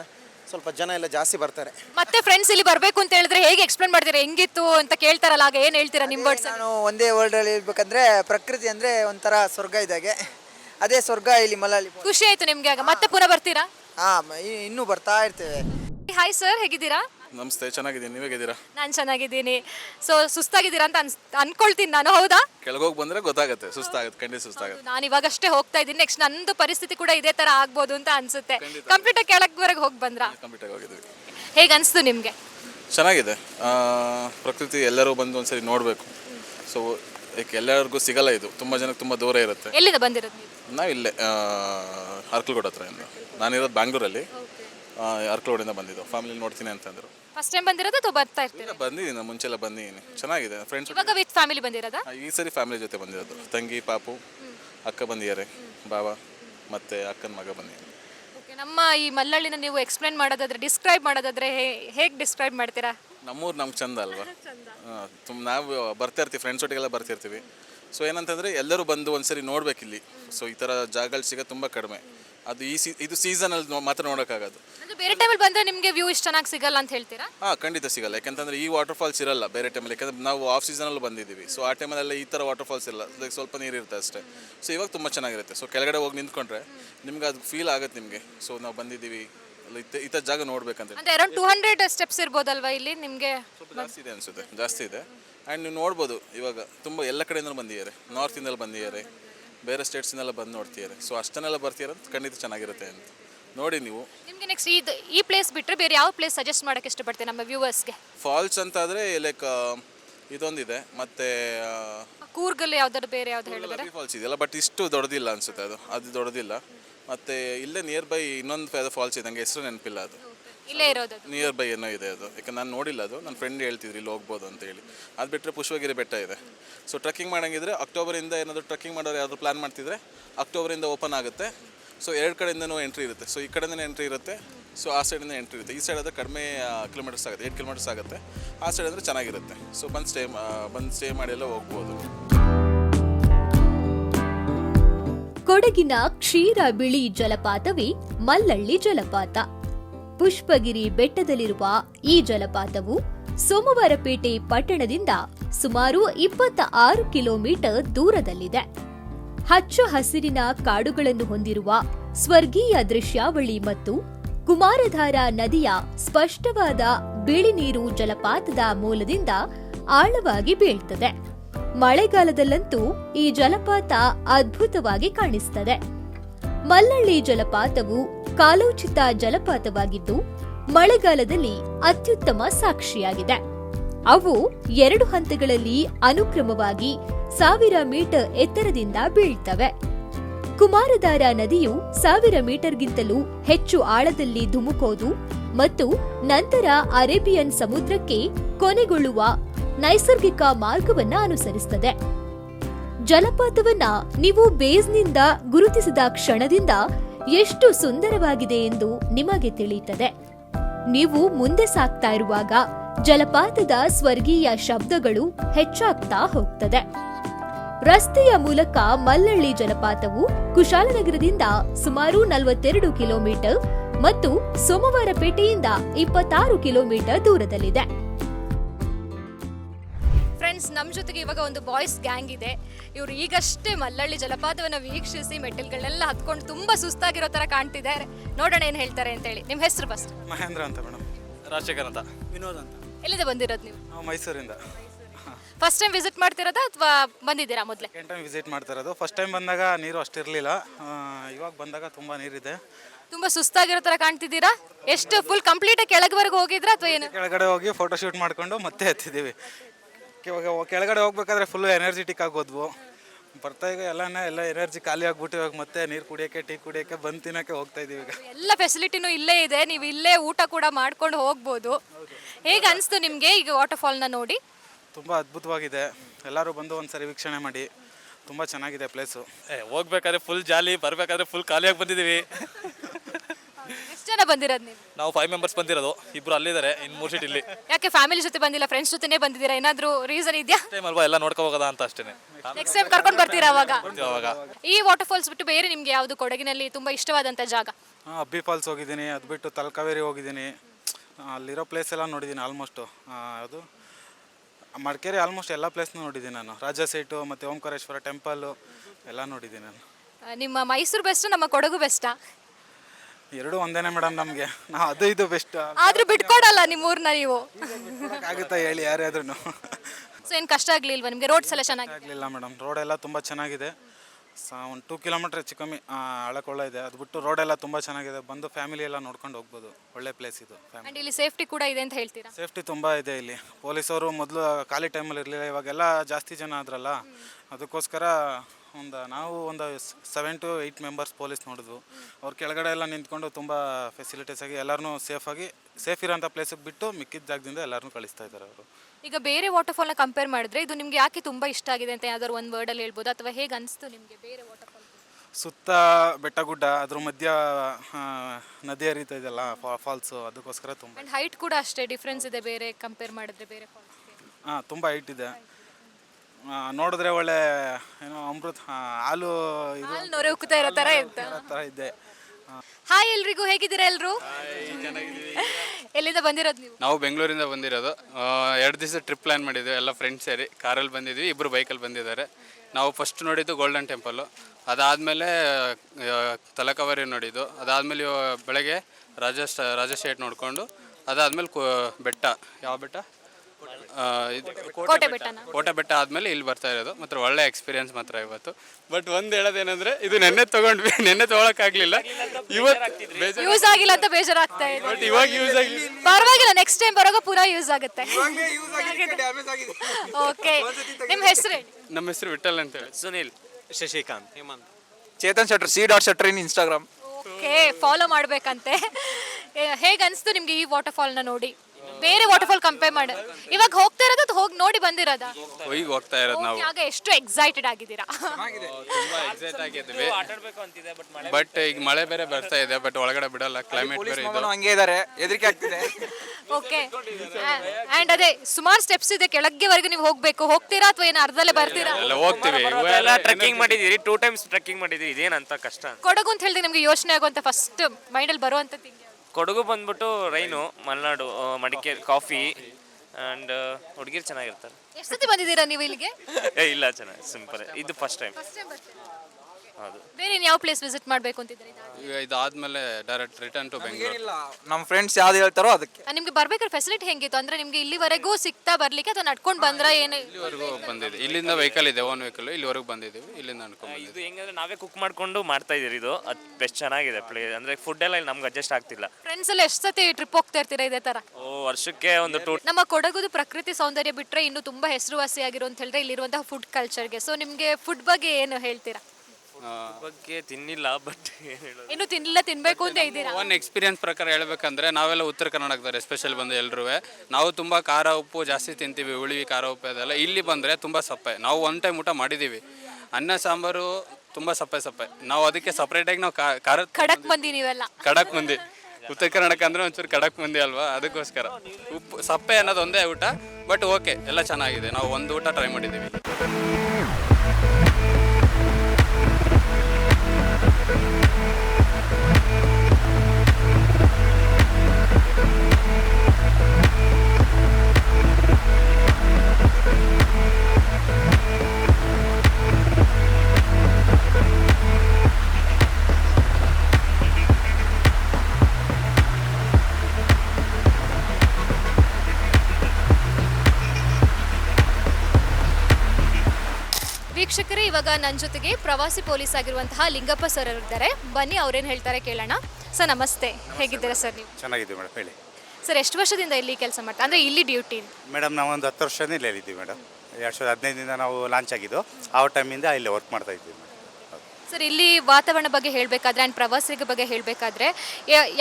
ಸ್ವಲ್ಪ ಜನ ಎಲ್ಲ ಜಾಸ್ತಿ ಬರ್ತಾರೆ. ಮತ್ತೆ ಫ್ರೆಂಡ್ಸ್ ಇಲ್ಲಿ ಬರಬೇಕು ಅಂತ ಹೇಳಿದ್ರೆ ಹೇಗೆ ಎಕ್ಸ್ಪ್ಲೇನ್ ಮಾಡ್ತೀರಾ? ಹೆಂಗಿತ್ತು ಅಂತ ಕೇಳ್ತಾರಲ್ಲ ಆಗ ಏನು ಹೇಳ್ತೀರಾ ನಿಮ್ಮ ವರ್ಡ್ಸ್ ನಾನು ಒಂದೇ ವರ್ಲ್ಡಲ್ಲಿ ಇರ್ಬೇಕಂದ್ರೆ ಪ್ರಕೃತಿ ಅಂದರೆ ಒಂಥರ ಸ್ವರ್ಗ ಇದ್ದಾಗೆ ಅದೇ ಸ್ವರ್ಗ ಇಲ್ಲಿ ಮಲಲ್ಲಿ ಖುಷಿ ಆಯ್ತು ನಿಮಗೆ ಆಗ. ಮತ್ತೆ ಪುನಃ ಬರ್ತೀರಾ? ಹಾಂ ಇನ್ನೂ ಬರ್ತಾ ಇರ್ತೇವೆ. ಹಾಯ್ ಸರ್ ಹೇಗಿದ್ದೀರಾ? ನಮಸ್ತೆ. ಚೆನ್ನಾಗಿದ್ದೀನಿ. ನೀವು ಹೇಗಿದ್ದೀರಾ? ನಾನು ಚೆನ್ನಾಗಿದ್ದೀನಿ. ಸೊ ಸುಸ್ತಾಗಿದ್ದೀರಾ ಅಂತ ಅನ್ಸ್ ಅನ್ಕೊಳ್ತೀನಿ ನಾನು ಹೌದಾ? ಕೆಳಗೋಗಿ ಬಂದ್ರೆ ಗೊತ್ತಾಗುತ್ತೆ. ಸುಸ್ತಾಗುತ್ತೆ. ಖಂಡಿತ ಸುಸ್ತಾಗುತ್ತೆ. ನಾನು ಇವಾಗಷ್ಟೇ ಹೋಗ್ತಾ ಇದ್ದೀನಿ. ನೆಕ್ಸ್ಟ್ ನಂದು ಪರಿಸ್ಥಿತಿ ಕೂಡ ಇದೇ ತರ ಆಗ್ಬೋದು ಅಂತ ಅನ್ಸುತ್ತೆ. ಕಂಪ್ಯೂಟರ್ ಕೆಳಗ್ವರೆಗೆ ಹೋಗಿ ಬಂದ್ರಾ? ಕಂಪ್ಲೀಟಾಗಿ ಹೋಗಿದ್ವಿ. ಹೇಗೆ ಅನಿಸ್ತು ನಿಮಗೆ? ಚೆನ್ನಾಗಿದೆ. ಆ, ಪ್ರಕೃತಿ ಎಲ್ಲರೂ ಬಂದು ಒಂದ್ಸರಿ ನೋಡಬೇಕು. ಸೊ ಯಾಕೆ ಎಲ್ಲರಿಗೂ ಸಿಗಲ್ಲ ಇದು. ತುಂಬ ಜನಕ್ಕೆ ತುಂಬ ದೂರ ಇರುತ್ತೆ. ಎಲ್ಲಿಂದ ಬಂದಿರೋದು ನೀವು? ನಾವು ಇಲ್ಲೇ ಅರ್ಕಲ್ಗೋಡ ಹತ್ರ ಇಂದ. ನಾನಿರೋದು ಬ್ಯಾಂಗ್ಳೂರಲ್ಲಿ. ಅರ್ಕಲ್ಗೋಡಿಂದ ಬಂದಿದ್ದು? ಫ್ಯಾಮಿಲಿ ನೋಡ್ತೀನಿ ಅಂತಂದ್ರು. ಫಸ್ಟ್ ಟೈಮ್ ಬಂದಿರೋದು ಅಥವಾ ಬರ್ತಾ ಇರ್ತೀರಾ? ಇಲ್ಲ ಬಂದಿದ್ದೀನಿ ಮುಂಚೆಲ್ಲ ಬಂದಿದ್ದೀನಿ. ಚೆನ್ನಾಗಿದೆ ಫ್ರೆಂಡ್ಸ್ ಇವಾಗ ವಿತ್ ಫ್ಯಾಮಿಲಿ ಬಂದಿರೋದಾ? ಈ ಸರಿ ಫ್ಯಾಮಿಲಿ ಜೊತೆ ಬಂದಿರೋದು. ತಂಗಿ ಪಾಪು ಅಕ್ಕ ಬಂದಿದ್ದಾರೆ ಬಾಬಾ ಮತ್ತೆ ಅಕ್ಕನ ಮಗ ಬಂದಿದ್ದಾರೆ ಓಕೆ ನಮ್ಮ ಈ ಮಲ್ಲಳ್ಳಿನ ನೀವು ಎಕ್ಸ್ಪ್ಲೈನ್ ಮಾಡೋದಾದ್ರೆ ಡಿಸ್ಕ್ರೈಬ್ ಮಾಡೋದಾದ್ರೆ ಹೇಗೆ ಡಿಸ್ಕ್ರೈಬ್ ಮಾಡ್ತೀರಾ? ನಮ್ಮೂರು ನಮ್ಗೆ ಚಂದ ಅಲ್ವಾ? ಹಾಂ ತುಂಬ ನಾವು ಬರ್ತಾ ಇರ್ತೀವಿ ಫ್ರೆಂಡ್ಸ್ ಒಟ್ಟಿಗೆಲ್ಲ ಬರ್ತಿರ್ತೀವಿ ಸೊ ಏನಂತಂದರೆ ಎಲ್ಲರೂ ಬಂದು ಒಂದ್ಸರಿ ನೋಡ್ಬೇಕಿಲ್ಲಿ. ಸೊ ಈ ಥರ ಜಾಗಗಳು ಸಿಗೋದು ತುಂಬ ಕಡಿಮೆ. ಅದು ಈ ಸೀ ಇದು ಸೀಸನಲ್ಲಿ ಮಾತ್ರ ನೋಡೋಕ್ಕಾಗೋದು. ಅಂದ್ರೆ ಬೇರೆ ಟೈಮಲ್ಲಿ ಬಂದ್ರೆ ನಿಮಗೆ ವ್ಯೂ ಇಷ್ಟು ಚೆನ್ನಾಗಿ ಸಿಗಲ್ಲ ಅಂತ ಹೇಳ್ತೀರಾ? ಹಾಂ ಖಂಡಿತ ಸಿಗಲ್ಲ. ಯಾಕಂತಂದ್ರೆ ಈ ವಾಟರ್ ಫಾಲ್ಸ್ ಇರಲ್ಲ ಬೇರೆ ಟೈಮಲ್ಲಿ ಯಾಕಂದ್ರೆ ನಾವು ಆಫ್ ಸೀಸನಲ್ಲಿ ಬಂದಿದ್ದೀವಿ. ಸೊ ಆ ಟೈಮಲ್ಲೆಲ್ಲ ಈ ಥರ ವಾಟರ್ ಫಾಲ್ಸ್ ಇಲ್ಲ. ಲೈಕ್ ಸ್ವಲ್ಪ ನೀರು ಇರುತ್ತೆ ಅಷ್ಟೇ. ಸೊ ಇವಾಗ ತುಂಬ ಚೆನ್ನಾಗಿರುತ್ತೆ. ಸೊ ಕೆಳಗಡೆ ಹೋಗಿ ನಿಂತ್ಕೊಂಡ್ರೆ ನಿಮ್ಗೆ ಅದು ಫೀಲ್ ಆಗುತ್ತೆ ನಿಮಗೆ. ಸೊ ನಾವು ಬಂದಿದ್ದೀವಿ. ಅಲ್ಲಿ ಇತ್ತ ಈ ಥರ ಜಾಗ ನೋಡ್ಬೇಕಂತ ಅಂದ್ರೆ ಅರೌಂಡ್ ಟೂ ಹಂಡ್ರೆಡ್ ಸ್ಟೆಪ್ಸ್ ಇರ್ಬೋದಲ್ವಾ ಇಲ್ಲಿ ನಿಮಗೆ? ಸ್ವಲ್ಪ ಜಾಸ್ತಿ ಇದೆ ಅನಿಸುತ್ತೆ. ಜಾಸ್ತಿ ಇದೆ. ಆ್ಯಂಡ್ ನೀವು ನೋಡ್ಬೋದು ಇವಾಗ ತುಂಬ ಎಲ್ಲ ಕಡೆಯಿಂದ ಬಂದಿದ್ದಾರೆ. ನಾರ್ತಿಂದೆಲ್ಲ ಬಂದಿದ್ದಾರೆ. ಬೇರೆ ಸ್ಟೇಟ್ಸಿಂದೆಲ್ಲ ಬಂದು ನೋಡ್ತೀರಿ ಸೊ ಅಷ್ಟನ್ನೆಲ್ಲ ಬರ್ತೀರ ಅಂತ ಖಂಡಿತ ಚೆನ್ನಾಗಿರುತ್ತೆ ಅಂತ. ನೋಡಿ ನೀವು. ನಿಮಗೆ ನೆಕ್ಸ್ಟ್ ಇದು ಈ ಪ್ಲೇಸ್ ಬಿಟ್ಟರೆ ಬೇರೆ ಯಾವ ಪ್ಲೇಸ್ ಸಜೆಸ್ಟ್ ಮಾಡಕ್ಕೆ ಇಷ್ಟಪಡ್ತೀವಿ ನಮ್ಮ ವ್ಯೂವರ್ಸ್ಗೆ ಫಾಲ್ಸ್ ಅಂತಾದರೆ ಲೈಕ್ ಇದೊಂದಿದೆ. ಮತ್ತು ಕೂರ್ಗಲ್ಲಿ ಯಾವ್ದಾದ್ರು ಬೇರೆ ಯಾವ್ದು ಹೇಳಿದ್ರೆ? ಫಾಲ್ಸ್ ಇದೆಯಲ್ಲ ಬಟ್ ಇಷ್ಟು ದೊಡ್ಡದಿಲ್ಲ ಅನ್ಸುತ್ತೆ ಅದು. ಅದು ದೊಡ್ಡದಿಲ್ಲ. ಮತ್ತು ಇಲ್ಲೇ ನಿಯರ್ ಬೈ ಇನ್ನೊಂದು ಫಾಲ್ಸ್ ಇದೆ. ನನಗೆ ಹೆಸರು ನೆನಪಿಲ್ಲ ಅದು. ಇಲ್ಲೇ ಇರೋದು ಅದು. ನಿಯರ್ ಬೈ ಏನೋ ಇದೆ ಅದು. ಯಾಕೆ ನಾನು ನೋಡಿಲ್ಲ ಅದು. ನನ್ನ ಫ್ರೆಂಡ್ ಹೇಳ್ತಿದ್ರು ಇಲ್ಲಿ ಹೋಗ್ಬೋದು ಅಂತ ಹೇಳಿ. ಅದು ಬಿಟ್ಟರೆ ಪುಷ್ಪಗಿರಿ ಬೆಟ್ಟ ಇದೆ. ಸೊ ಟ್ರಕ್ಕಿಂಗ್ ಮಾಡೋಂಗಿದ್ರೆ ಅಕ್ಟೋಬರಿಂದ ಏನಾದರೂ ಟ್ರಕ್ಕಿಂಗ್ ಮಾಡೋರು ಯಾರಾದರೂ ಪ್ಲ್ಯಾನ್ ಮಾಡ್ತಿದ್ರೆ ಅಕ್ಟೋಬರಿಂದ ಓಪನ್ ಆಗುತ್ತೆ. ಸೊ ಎರಡು ಕಡೆಯಿಂದನೂ ಎಂಟ್ರಿ ಇರುತ್ತೆ. ಸೊ ಈ ಕಡೆಯಿಂದ ಎಂಟ್ರಿ ಇರುತ್ತೆ. ಸೊ ಆ ಸೈಡಿಂದ ಎಂಟ್ರಿ ಇರುತ್ತೆ. ಈ ಸೈಡ್ ಆದರೆ ಕಡಿಮೆ ಕಿಲೋಮೀಟರ್ಸ್ ಆಗುತ್ತೆ. ಏಟ್ ಕಿಲೋಮೀಟರ್ಸ್ ಆಗುತ್ತೆ. ಆ ಸೈಡ್ ಅಂದರೆ ಚೆನ್ನಾಗಿರುತ್ತೆ. ಸೊ ಬಂದು ಸ್ಟೇ ಬಂದು ಸ್ಟೇ ಮಾಡಿ ಎಲ್ಲ ಹೋಗ್ಬೋದು. ಕೊಡಗಿನ ಕ್ಷೀರ ಬಿಳಿ ಜಲಪಾತವೇ ಮಲ್ಲಳ್ಳಿ ಜಲಪಾತ. ಪುಷ್ಪಗಿರಿ ಬೆಟ್ಟದಲ್ಲಿರುವ ಈ ಜಲಪಾತವು ಸೋಮವಾರಪೇಟೆ ಪಟ್ಟಣದಿಂದ ಸುಮಾರು ಇಪ್ಪತ್ತ ಆರು ಕಿಲೋಮೀಟರ್ ದೂರದಲ್ಲಿದೆ. ಹಚ್ಚ ಹಸಿರಿನ ಕಾಡುಗಳನ್ನು ಹೊಂದಿರುವ ಸ್ವರ್ಗೀಯ ದೃಶ್ಯಾವಳಿ ಮತ್ತು ಕುಮಾರಧಾರ ನದಿಯ ಸ್ಪಷ್ಟವಾದ ಬಿಳಿ ನೀರು ಜಲಪಾತದ ಮೂಲದಿಂದ ಆಳವಾಗಿ ಬೀಳ್ತದೆ. ಮಳೆಗಾಲದಲ್ಲಂತೂ ಈ ಜಲಪಾತ ಅದ್ಭುತವಾಗಿ ಕಾಣಿಸುತ್ತದೆ ಮಲ್ಲಳ್ಳಿ ಜಲಪಾತವು ಕಾಲೋಚಿತ ಜಲಪಾತವಾಗಿದ್ದು, ಮಳೆಗಾಲದಲ್ಲಿ ಅತ್ಯುತ್ತಮ ಸಾಕ್ಷಿಯಾಗಿದೆ. ಅವು ಎರಡು ಹಂತಗಳಲ್ಲಿ ಅನುಕ್ರಮವಾಗಿ ಸಾವಿರ ಮೀಟರ್ ಎತ್ತರದಿಂದ ಬೀಳ್ತವೆ. ಕುಮಾರಧಾರ ನದಿಯು ಸಾವಿರ ಮೀಟರ್ಗಿಂತಲೂ ಹೆಚ್ಚು ಆಳದಲ್ಲಿ ಧುಮುಕೋದು ಮತ್ತು ನಂತರ ಅರೇಬಿಯನ್ ಸಮುದ್ರಕ್ಕೆ ಕೊನೆಗೊಳ್ಳುವ ನೈಸರ್ಗಿಕ ಮಾರ್ಗವನ್ನ ಅನುಸರಿಸುತ್ತದೆ ಜಲಪಾತವನ್ನ ನೀವು ಬೇಸ್ನಿಂದ ಗುರುತಿಸಿದ ಕ್ಷಣದಿಂದ ಎಷ್ಟು ಸುಂದರವಾಗಿದೆ ಎಂದು ನಿಮಗೆ ತಿಳಿಯುತ್ತದೆ. ನೀವು ಮುಂದೆ ಸಾಗ್ತಾ ಇರುವಾಗ ಜಲಪಾತದ ಸ್ವರ್ಗೀಯ ಶಬ್ದಗಳು ಹೆಚ್ಚಾಗ್ತಾ ಹೋಗ್ತದೆ. ರಸ್ತೆಯ ಮೂಲಕ ಮಲ್ಲಳ್ಳಿ ಜಲಪಾತವು ಕುಶಾಲನಗರದಿಂದ ಸುಮಾರು ನಲವತ್ತೆರಡು ಕಿಲೋಮೀಟರ್ ಮತ್ತು ಸೋಮವಾರಪೇಟೆಯಿಂದ ಇಪ್ಪತ್ತಾರು ಕಿಲೋಮೀಟರ್ ದೂರದಲ್ಲಿದೆ. ಗೈಸ್ ನಮ್ಮ ಜೊತೆಗೆ ಇವಾಗ ಒಂದು ಬಾಯ್ಸ್ ಗ್ಯಾಂಗ್ ಇದೆ. ಇವರು ಈಗಷ್ಟೇ ಮಲ್ಲಳ್ಳಿ ಜಲಪಾತವನ್ನು ವೀಕ್ಷಿಸಿ ಮೆಟ್ಟಿಲ್ಗಳನ್ನೆಲ್ಲ ಹತ್ಕೊಂಡು ತುಂಬಾ ಸುಸ್ತಾಗಿರೋ ತರ ಕಾಣ್ತಿದ್ದಾರೆ. ನೋಡೋಣ ಏನ್ ಹೇಳ್ತಾರೆ ಅಂತ ಹೇಳಿ ನಿಮ್ಮ ಹೆಸರು ಫಸ್ಟ್ ಮಹೇಂದ್ರ ಅಂತ ಮೇಡಮ್ ರಾಜಶೇಖರ್ ಅಂತ. ವಿನೋದ್ ಅಂತ. ಎಲ್ಲಿದೆ ಬಂದಿರೋದು ನೀವು? ನಾವು ಮೈಸೂರಿಂದ. ಫಸ್ಟ್ ಟೈಮ್ ವಿಸಿಟ್ ಮಾಡ್ತಿರೋದಾ ಅಥವಾ ಬಂದಿದ್ದೀರಾ ಮೊದಲೇ? ಸೆಕೆಂಡ್ ಟೈಮ್ ವಿಸಿಟ್ ಮಾಡ್ತಾ ಇರೋದು ಫಸ್ಟ್ ಟೈಮ್ ಬಂದಾಗ ನೀರು ಅಷ್ಟಿರಲಿಲ್ಲ. ಇವಾಗ ಬಂದಾಗ ತುಂಬ ನೀರಿದೆ. ತುಂಬಾ ಸುಸ್ತಾಗಿರೋ ತರ ಕಾಣ್ತಿದ್ದೀರಾ? ಎಷ್ಟು ಫುಲ್ ಕಂಪ್ಲೀಟ್ ಕೆಳಗವರೆಗೂ ಹೋಗಿದ್ರಾ ಅಥವಾ ಏನು? ಕೆಳಗಡೆ ಹೋಗಿ ಫೋಟೋ ಶೂಟ್ ಮಾಡ್ಕೊಂಡು ಮತ್ತೆ ಎತ್ತಿದ್ದೀವಿ ಇವಾಗ ಕೆಳಗಡೆ ಹೋಗ್ಬೇಕಾದ್ರೆ ಫುಲ್ ಎನರ್ಜಿಟಿಕ್ ಆಗೋದ್ವು ಬರ್ತಾ ಈಗ ಎಲ್ಲನೇ ಎಲ್ಲ ಎನರ್ಜಿ ಖಾಲಿ ಆಗ್ಬಿಟ್ಟು ಇವಾಗ ಮತ್ತೆ ನೀರು ಕುಡಿಯೋಕ್ಕೆ ಟೀ ಕುಡಿಯೋಕ್ಕೆ ಬಂದು ತಿನ್ನೋಕ್ಕೆ ಹೋಗ್ತಾ ಇದೀವಿ ಈಗ. ಎಲ್ಲ ಫೆಸಿಲಿಟಿನೂ ಇಲ್ಲೇ ಇದೆ. ನೀವು ಇಲ್ಲೇ ಊಟ ಕೂಡ ಮಾಡ್ಕೊಂಡು ಹೋಗ್ಬೋದು. ಹೇಗೆ ಅನಿಸ್ತು ನಿಮಗೆ ಈಗ ವಾಟರ್ಫಾಲ್ನ ನೋಡಿ? ತುಂಬ ಅದ್ಭುತವಾಗಿದೆ. ಎಲ್ಲರೂ ಬಂದು ಒಂದ್ಸರಿ ವೀಕ್ಷಣೆ ಮಾಡಿ. ತುಂಬ ಚೆನ್ನಾಗಿದೆ ಪ್ಲೇಸು ಏ ಹೋಗ್ಬೇಕಾದ್ರೆ ಫುಲ್ ಜಾಲಿ ಬರಬೇಕಾದ್ರೆ ಫುಲ್ ಖಾಲಿಯಾಗಿ ಬಂದಿದ್ದೀವಿ ಎಷ್ಟು ಜನ ಬಂದಿರೋದು ನೀವು? ನಾವು ಫೈವ್ ಮೆಂಬರ್ಸ್ ಬಂದಿರೋದು. ಇಬ್ರು ಅಲ್ಲಿದ್ದಾರೆ ಇನ್ನು ಮೂರು ಸೀಟ್ ಇಲ್ಲಿ. ಯಾಕೆ ಫ್ಯಾಮಿಲಿ ಜೊತೆ ಬಂದಿಲ್ಲ ಫ್ರೆಂಡ್ಸ್ ಜೊತೆನೇ ಬಂದಿದ್ದೀರಾ? ಏನಾದರೂ ರೀಸನ್ ಇದೆಯಾ? ಟೈಮ್ ಅಲ್ವಾ ಎಲ್ಲ ನೋಡ್ಕೊ ಹೋಗೋದ ಅಂತ ಅಷ್ಟೇ ನೆಕ್ಸ್ಟ್ ಟೈಮ್ ಕರ್ಕೊಂಡು ಬರ್ತೀರಾ ಅವಾಗ? ಅವಾಗ. ಈ ವಾಟರ್ಫಾಲ್ಸ್ ಬಿಟ್ಟು ಬೇರೆ ನಿಮಗೆ ಯಾವುದು ಕೊಡಗಿನಲ್ಲಿ ತುಂಬಾ ಇಷ್ಟವಾದಂಥ ಜಾಗ? ಹಾಂ ಅಬ್ಬಿ ಫಾಲ್ಸ್ ಹೋಗಿದ್ದೀನಿ ಅದು ಬಿಟ್ಟು ತಲಕಾವೇರಿ ಹೋಗಿದ್ದೀನಿ. ಆ, ಅಲ್ಲಿರೋ ಪ್ಲೇಸ್ ಎಲ್ಲ ನೋಡಿದ್ದೀನಿ ಆಲ್ಮೋಸ್ಟು ಅದು ಮಡಿಕೇರಿ ಆಲ್ಮೋಸ್ಟ್ ಎಲ್ಲ ಪ್ಲೇಸ್ನೂ ನೋಡಿದ್ದೀನಿ ನಾನು. ರಾಜ ಸೈಟು ಮತ್ತು ಓಂಕಾರೇಶ್ವರ ಟೆಂಪಲ್ಲು ಎಲ್ಲ ನೋಡಿದ್ದೀನಿ ನಾನು. ಆ, ನಿಮ್ಮ ಮೈಸೂರು ಬೆಸ್ಟ್ ನಮ್ಮ ಕೊಡಗು ಬೆಸ್ಟಾ ಎರಡೂ ಒಂದೇನೆ ಮೇಡಮ್ ನಮಗೆ. ನಾವು ಅದು ಇದು ಬೆಸ್ಟ್ ಆದ್ರೂ ಬಿಟ್ಕೊಡಲ್ಲ ನಿಮ್ಮ ಊರ್ನ ನೀವು. ಆಗುತ್ತಾ ಹೇಳಿ ಯಾರ್ಯಾದ್ರೂ ಸೊ ಏನು ಕಷ್ಟ ಆಗ್ಲಿಲ್ವಾ ನಿಮಗೆ? ರೋಡ್ಸ್ ಸೆಲೆ ಚೆನ್ನಾಗಿ ಆಗಲಿಲ್ಲ ಮೇಡಮ್ ಎಲ್ಲ ತುಂಬ ಚೆನ್ನಾಗಿದೆ. ಸ ಒಂದು ಟೂ ಕಿಲೋಮೀಟ್ರ್ ಹೆಚ್ಚು ಕಮ್ಮಿ ಅಳಕೊಳ್ಳ ಹಳಕೊಳ್ಳ ಇದೆ. ಅದು ಬಿಟ್ಟು ರೋಡೆಲ್ಲ ತುಂಬ ಚೆನ್ನಾಗಿದೆ. ಬಂದು ಫ್ಯಾಮಿಲಿ ಎಲ್ಲ ನೋಡ್ಕೊಂಡು ಹೋಗ್ಬೋದು. ಒಳ್ಳೆ ಪ್ಲೇಸ್ ಇದು ಫ್ಯಾಮಿಲಿ ಇಲ್ಲಿ ಸೇಫ್ಟಿ ಕೂಡ ಇದೆ ಅಂತ ಹೇಳ್ತೀರಾ? ಸೇಫ್ಟಿ ತುಂಬ ಇದೆ ಇಲ್ಲಿ. ಪೊಲೀಸವರು ಮೊದಲು ಖಾಲಿ ಟೈಮಲ್ಲಿ ಇರಲಿಲ್ಲ. ಇವಾಗೆಲ್ಲ ಜಾಸ್ತಿ ಜನ ಆದ್ರಲ್ಲ. ಅದಕ್ಕೋಸ್ಕರ ಒಂದು ನಾವು ಒಂದು seven to eight members police ನೋಡಿದ್ವು. ಅವ್ರ ಕೆಳಗಡೆ ಎಲ್ಲ ನಿಂತ್ಕೊಂಡು ತುಂಬ ಫೆಸಿಲಿಟೀಸ್ ಆಗಿ ಎಲ್ಲರನ್ನೂ ಸೇಫಾಗಿ ಸೇಫ್ ಇರೋಂಥ ಪ್ಲೇಸಿಗೆ ಬಿಟ್ಟು ಮಿಕ್ಕಿದ ಜಾಗದಿಂದ ಎಲ್ಲರನ್ನೂ ಕಳಿಸ್ತಾ ಇದ್ದಾರೆ ಅವರು. ಈಗ ಬೇರೆ ವಾಟರ್ಫಾಲ್ನ ಕಂಪೇರ್ ಮಾಡಿದ್ರೆ ಇದು ನಿಮಗೆ ಯಾಕೆ ತುಂಬ ಇಷ್ಟ ಆಗಿದೆ ಅಂತ ಯಾವ್ದಾದ್ರು ಒಂದು ವರ್ಡಲ್ಲಿ ಹೇಳ್ಬೋದು? ಅಥವಾ ಹೇಗೆ ಅನಿಸ್ತು ನಿಮಗೆ ಬೇರೆ ವಾಟರ್ಫಾಲ್ ಸುತ್ತ ಬೆಟ್ಟ ಗುಡ್ಡ ಅದ್ರ ಮಧ್ಯ ಆ, ನದಿ ಹರಿತಾ ಇದೆಯಲ್ಲ ಫಾಲ್ಸು ಅದಕ್ಕೋಸ್ಕರ ತುಂಬ ಆ್ಯಂಡ್ ಹೈಟ್ ಕೂಡ ಅಷ್ಟೇ ಡಿಫ್ರೆನ್ಸ್ ಇದೆ ಬೇರೆ ಕಂಪೇರ್ ಮಾಡಿದ್ರೆ ಬೇರೆ ಫಾಲ್ಸ್ಗೆ ಹಾಂ ತುಂಬ ಹೈಟ್ ಇದೆ. ಆ, ನೋಡಿದ್ರೆ ಒಳ್ಳೆ ಏನೋ ಅಮೃತ ಆ, ಹಾಲು ಇದು ಹಾಲು ನೊರೆ ಉಕ್ಕುತ್ತಾ ಇರೋ ಆ ಥರ ಇದೆ. ಹಾಯ್ ಎಲ್ರಿಗೂ ಹೇಗಿದ್ದೀರಾ ಎಲ್ರು? ಎಲ್ಲಿಂದ ಬಂದಿರೋದು ನೀವು? ನಾವು ಬೆಂಗಳೂರಿಂದ ಬಂದಿರೋದು. ಎರಡು ದಿವಸ ಟ್ರಿಪ್ ಪ್ಲ್ಯಾನ್ ಮಾಡಿದ್ವಿ ಎಲ್ಲ ಫ್ರೆಂಡ್ಸ್ ಸೇರಿ. ಕಾರಲ್ಲಿ ಬಂದಿದ್ವಿ ಇಬ್ಬರು ಬೈಕಲ್ಲಿ ಬಂದಿದ್ದಾರೆ. ನಾವು ಫಸ್ಟ್ ನೋಡಿದ್ದು ಗೋಲ್ಡನ್ ಟೆಂಪಲ್ಲು ಅದಾದಮೇಲೆ ತಲಕವರಿ ನೋಡಿದ್ದು. ಅದಾದಮೇಲೆ ಬೆಳಗ್ಗೆ ರಾಜ ರಾಜಶೇಟ್ ಸ್ಟೇಟ್ ನೋಡಿಕೊಂಡು ಅದಾದಮೇಲೆ ಬೆಟ್ಟ. ಯಾವ ಬೆಟ್ಟ? ಕೋಟೆ ಬೆಟ್ಟ. ಕೋಟೆ ಬೆಟ್ಟ ಆದಮೇಲೆ ಇಲ್ಲಿ ಬರ್ತಾ ಇರೋದು. ಮಾತ್ರ ಒಳ್ಳೆ ಎಕ್ಸ್ಪೀರಿಯನ್ಸ್ ಮಾತ್ರ ಇವತ್ತು. ಬಟ್ ಒಂದು ಹೇಳೋದೇನಂದ್ರೆ ಇದು ನೆನ್ನೆ ತಗೊಂಡ್ವಿ. ನೆನ್ನೆ ತೊಗೊಳಕ್ಕಾಗಲಿಲ್ಲ. ಇವತ್ತು ಯೂಸ್ ಆಗಿಲ್ಲ ಅಂತ ಬೇಜಾರಾಗ್ತಾ ಇದೆ. ಬಟ್ ಇವಾಗ ಯೂಸ್ ಆಗಿ ಪರವಾಗಿಲ್ಲ ನೆಕ್ಸ್ಟ್ ಟೈಮ್ ಬರೋಗ ಪೂರಾ ಯೂಸ್ ಆಗುತ್ತೆ. ಓಕೆ ನಿಮ್ಮ ಹೆಸರು ಹೇಳಿ. ನಮ್ಮ ಹೆಸರು ವಿಠಲ್ ಅಂತೇಳಿ ಸುನಿಲ್ ಶಶಿಕಾಂತ್. ಹೇಮಂತ್. ಚೇತನ್ ಶೆಟ್ರ್ C dot Shettar in Instagram okay follow ಮಾಡ್ಬೇಕಂತೆ. ಹೇಗೆ ಅನಿಸ್ತು ನಿಮ್ಗೆ ಈ ವಾಟರ್ಫಾಲ್ನ ನೋಡಿ? ಬೇರೆ ವಾಟರ್ಫಾಲ್ ಕಂಪೇರ್ ಮಾಡ. ಇವಾಗ ಹೋಗ್ತಾ ಇರೋದು ಹೋಗಿ ನೋಡಿ ಬಂದಿರೋದ? ಈಗ ಹೋಗ್ತಾ ಇರೋದು ನಾವು. ಆಗ ಎಷ್ಟು ಎಕ್ಸೈಟೆಡ್ ಆಗಿದ್ದೀರಾ? ತುಂಬಾ ಎಕ್ಸೈಟ್ ಆಗಿದ್ವಿ ಬಟ್ ಈಗ ಮಳೆ ಬೇರೆ ಬರ್ತಾ ಇದೆ ಬಟ್ ಒಳಗಡೆ ಬಿಡಲ್ಲ ಕ್ಲೈಮೇಟ್ ಬೇರೆ ಇದು. ಹಂಗೆ ಇದ್ದಾರೆ ಹೆದರಿಕೆ ಆಗ್ತಿದೆ. ಓಕೆ ಅಂಡ್ ಅದೇ ಸುಮಾರು ಸ್ಟೆಪ್ಸ್ ಇದೆ ಕೆಳಗೆವರೆಗೂ ನೀವು ಹೋಗ್ಬೇಕು. ಹೋಗ್ತೀರಾ ಅಥವಾ ಏನು ಅರ್ಧದಲ್ಲೇ ಬರ್ತೀರಾ? ಎಲ್ಲ ಹೋಗ್ತೀವಿ. ಎಲ್ಲ ಟ್ರೆಕ್ಕಿಂಗ್ ಮಾಡಿದ್ದೀರಿ ಟೂ ಟೈಮ್ಸ್ ಟ್ರೆಕ್ಕಿಂಗ್ ಮಾಡಿದ್ದೀರಿ ಇದೇನಂತ ಕಷ್ಟ. ಕೊಡಗು ಅಂತ ಹೇಳಿದ್ರೆ ನಿಮ್ಗೆ ಯೋಚನೆ ಆಗುವಂತ ಫಸ್ಟ್ ಮೈಂಡಲ್ಲಿ ಬರುವಂಥದ್ದು ಹಿಂಗೆ ಕೊಡಗು ಬಂದ್ಬಿಟ್ಟು rain Malenadu Madikeri coffee. And ಹುಡುಗಿರು ಚೆನ್ನಾಗಿರ್ತಾರೆ. ಎಷ್ಟು ಸತಿ ಬಂದಿದ್ದೀರಾ ನೀವು ಇಲ್ಲಿಗೆ? ಏ ಇಲ್ಲ ಚೆನ್ನಾಗಿ ಸಿಂಪಲ್. ಇದು ಫಸ್ಟ್ ಟೈಮ್ ಬೇರೆ ಯಾವ ಪ್ಲೇಸ್ ವಿಸಿಟ್ ಮಾಡಬೇಕು ಅಂತಿದ್ದೀರಿ ಇದು ಇದಾದ್ಮೇಲೆ ಡೈರೆಕ್ಟ್ ರಿಟರ್ನ್ ಟು ಬೆಂಗಳೂರು ನಮ್ಮ ಫ್ರೆಂಡ್ಸ್ ಯಾವ್ದು ಹೇಳ್ತಾರೋ ಅದಕ್ಕೆ. ನಿಮ್ಗೆ ಬರ್ಬೇಕಾದ್ರೆ ಫೆಸಿಲಿಟಿ ಹೆಂಗಿತ್ತು? ಅಂದ್ರೆ ನಿಮ್ಗೆ ಇಲ್ಲಿವರೆಗೂ ಸಿಗ್ತಾ ಬರ್ಲಿಕ್ಕೆ ಅಥವಾ ನಡ್ಕೊಂಡು ಬಂದ್ರ ಏನು ಇಲ್ಲಿವರೆಗೂ ಬಂದಿದೆ ಇಲ್ಲಿಂದ ವೆಹಿಕಲ್ ಇದೆ ಓನ್ ವೆಹಿಕಲ್ ಇಲ್ಲಿವರೆಗೂ ಬಂದಿದ್ದೀವಿ ಇಲ್ಲಿಂದ ಅನ್ಕೊಂಡ್ ಇದು ಹೆಂಗಂದ್ರೆ ನಾವೇ ಕುಕ್ ಮಾಡ್ಕೊಂಡು ಮಾಡ್ತಾ ಇದೀರಿ ಇದು. ಅದು ಬೆಸ್ಟ್ ಚೆನ್ನಾಗಿದೆ ಪ್ಲೇ ಅಂದ್ರೆ ಫುಡ್ ಎಲ್ಲ ಇಲ್ಲಿ ನಮ್ಗೆ ಅಡ್ಜಸ್ಟ್ ಆಗ್ತಿಲ್ಲ. ಫ್ರೆಂಡ್ಸ್ ಎಲ್ಲ ಎಷ್ಟು ಸತಿ ಟ್ರಿಪ್ ಹೋಗ್ತಾ ಇರ್ತೀರಾ ಇದೇ ತರ? ಓ ವರ್ಷಕ್ಕೆ ಒಂದು ಟೂ ನಮ್ಮ ಕೊಡಗುದು ಪ್ರಕೃತಿ ಸೌಂದರ್ಯ ಬಿಟ್ರೆ ಇನ್ನು ತುಂಬಾ ಹೆಸರುವಾಸಿಯಾಗಿರೋ ಅಂತ ಹೇಳಿದ್ರೆ ಇಲ್ಲಿರುವಂತಹ ಫುಡ್ ಕಲ್ಚರ್ಗೆ ಸೊ ನಿಮ್ಗೆ ಫುಡ್ ಬಗ್ಗೆ ಏನು ಹೇಳ್ತೀರಾ? ಬಗ್ಗೆ ತಿನ್ನಿಲ್ಲ ಬಟ್ ಏನು ಹೇಳೋದು? ಇನ್ನು ತಿನ್ನಿಲ್ಲ ತಿನ್ಬೇಕು ಅಂತ ಇದ್ದೀರಾ? ಒನ್ ಎಕ್ಸ್ಪೀರಿಯನ್ಸ್ ಪ್ರಕಾರ ಹೇಳ್ಬೇಕಂದ್ರೆ ನಾವೆಲ್ಲ ಉತ್ತರ ಕರ್ನಾಟಕದವ್ರು ಎಸ್ಪೆಷಲ್ ಬಂದು ಎಲ್ಲರೂ ನಾವು ತುಂಬ ಖಾರ ಉಪ್ಪು ಜಾಸ್ತಿ ತಿಂತೀವಿ ಉಳಿವಿ ಖಾರ ಉಪ್ಪು ಅದೆಲ್ಲ. ಇಲ್ಲಿ ಬಂದರೆ ತುಂಬ ಸಪ್ಪೆ. ನಾವು ಒನ್ ಟೈಮ್ ಊಟ ಮಾಡಿದ್ದೀವಿ ಅನ್ನ ಸಾಂಬಾರು ತುಂಬ ಸಪ್ಪೆ ಸಪ್ಪೆ. ನಾವು ಅದಕ್ಕೆ ಸಪ್ರೇಟಾಗಿ ನಾವು ಕಾ- ಖಾರ ಖಡಕ್ ಮಂದಿ ನೀವೆಲ್ಲ. ಖಡಕ್ ಮಂದಿ. ಉತ್ತರ ಕರ್ನಾಟಕ ಅಂದ್ರೆ ಒಂಚೂರು ಖಡಕ್ ಮಂದಿ ಅಲ್ವಾ? ಅದಕ್ಕೋಸ್ಕರ. ಉಪ್ಪು ಸಪ್ಪೆ ಅನ್ನೋದು ಒಂದೇ ಊಟ ಬಟ್ ಓಕೆ ಎಲ್ಲ ಚೆನ್ನಾಗಿದೆ. ನಾವು ಒಂದು ಊಟ ಟ್ರೈ ಮಾಡಿದ್ದೀವಿ ವೀಕ್ಷಕರೇ ಇವಾಗ ನನ್ನ ಜೊತೆಗೆ ಪ್ರವಾಸಿ ಪೊಲೀಸ್ ಆಗಿರುವಂತಹ ಲಿಂಗಪ್ಪ ಸರ್ ಅವರು ಇದ್ದಾರೆ. ಬನ್ನಿ ಅವ್ರೇನು ಹೇಳ್ತಾರೆ ಕೇಳೋಣ. ಸರ್ ನಮಸ್ತೆ. ಹೇಗಿದ್ದೀರಾ ಸರ್ ನೀವು? ಚೆನ್ನಾಗಿದೆ ಮೇಡಮ್ ಹೇಳಿ. ಸರ್ ಎಷ್ಟು ವರ್ಷದಿಂದ ಇಲ್ಲಿ ಕೆಲಸ ಮಾಡ್ತಾ ಅಂದರೆ ಇಲ್ಲಿ ಡ್ಯೂಟಿ ಮೇಡಮ್ ನಾವು ಒಂದು ಹತ್ತು ವರ್ಷದಿಂದ ಇಲ್ಲೇ ಇದ್ದೀವಿ ಮೇಡಮ್ ಎರಡು ಸಾವಿರದ ಹದಿನೈದರಿಂದ ನಾವು ಲಾಂಚ್ ಆಗಿದ್ದು ಆ ಟೈಮಿಂದ ಇಲ್ಲಿ ವರ್ಕ್ ಮಾಡ್ತಾ ಇದ್ದೀವಿ ಮೇಡಮ್ ಸರ್ ಇಲ್ಲಿ ವಾತಾವರಣ ಬಗ್ಗೆ ಹೇಳಬೇಕಾದ್ರೆ ಆ್ಯಂಡ್ ಪ್ರವಾಸಿಗರ ಬಗ್ಗೆ ಹೇಳಬೇಕಾದ್ರೆ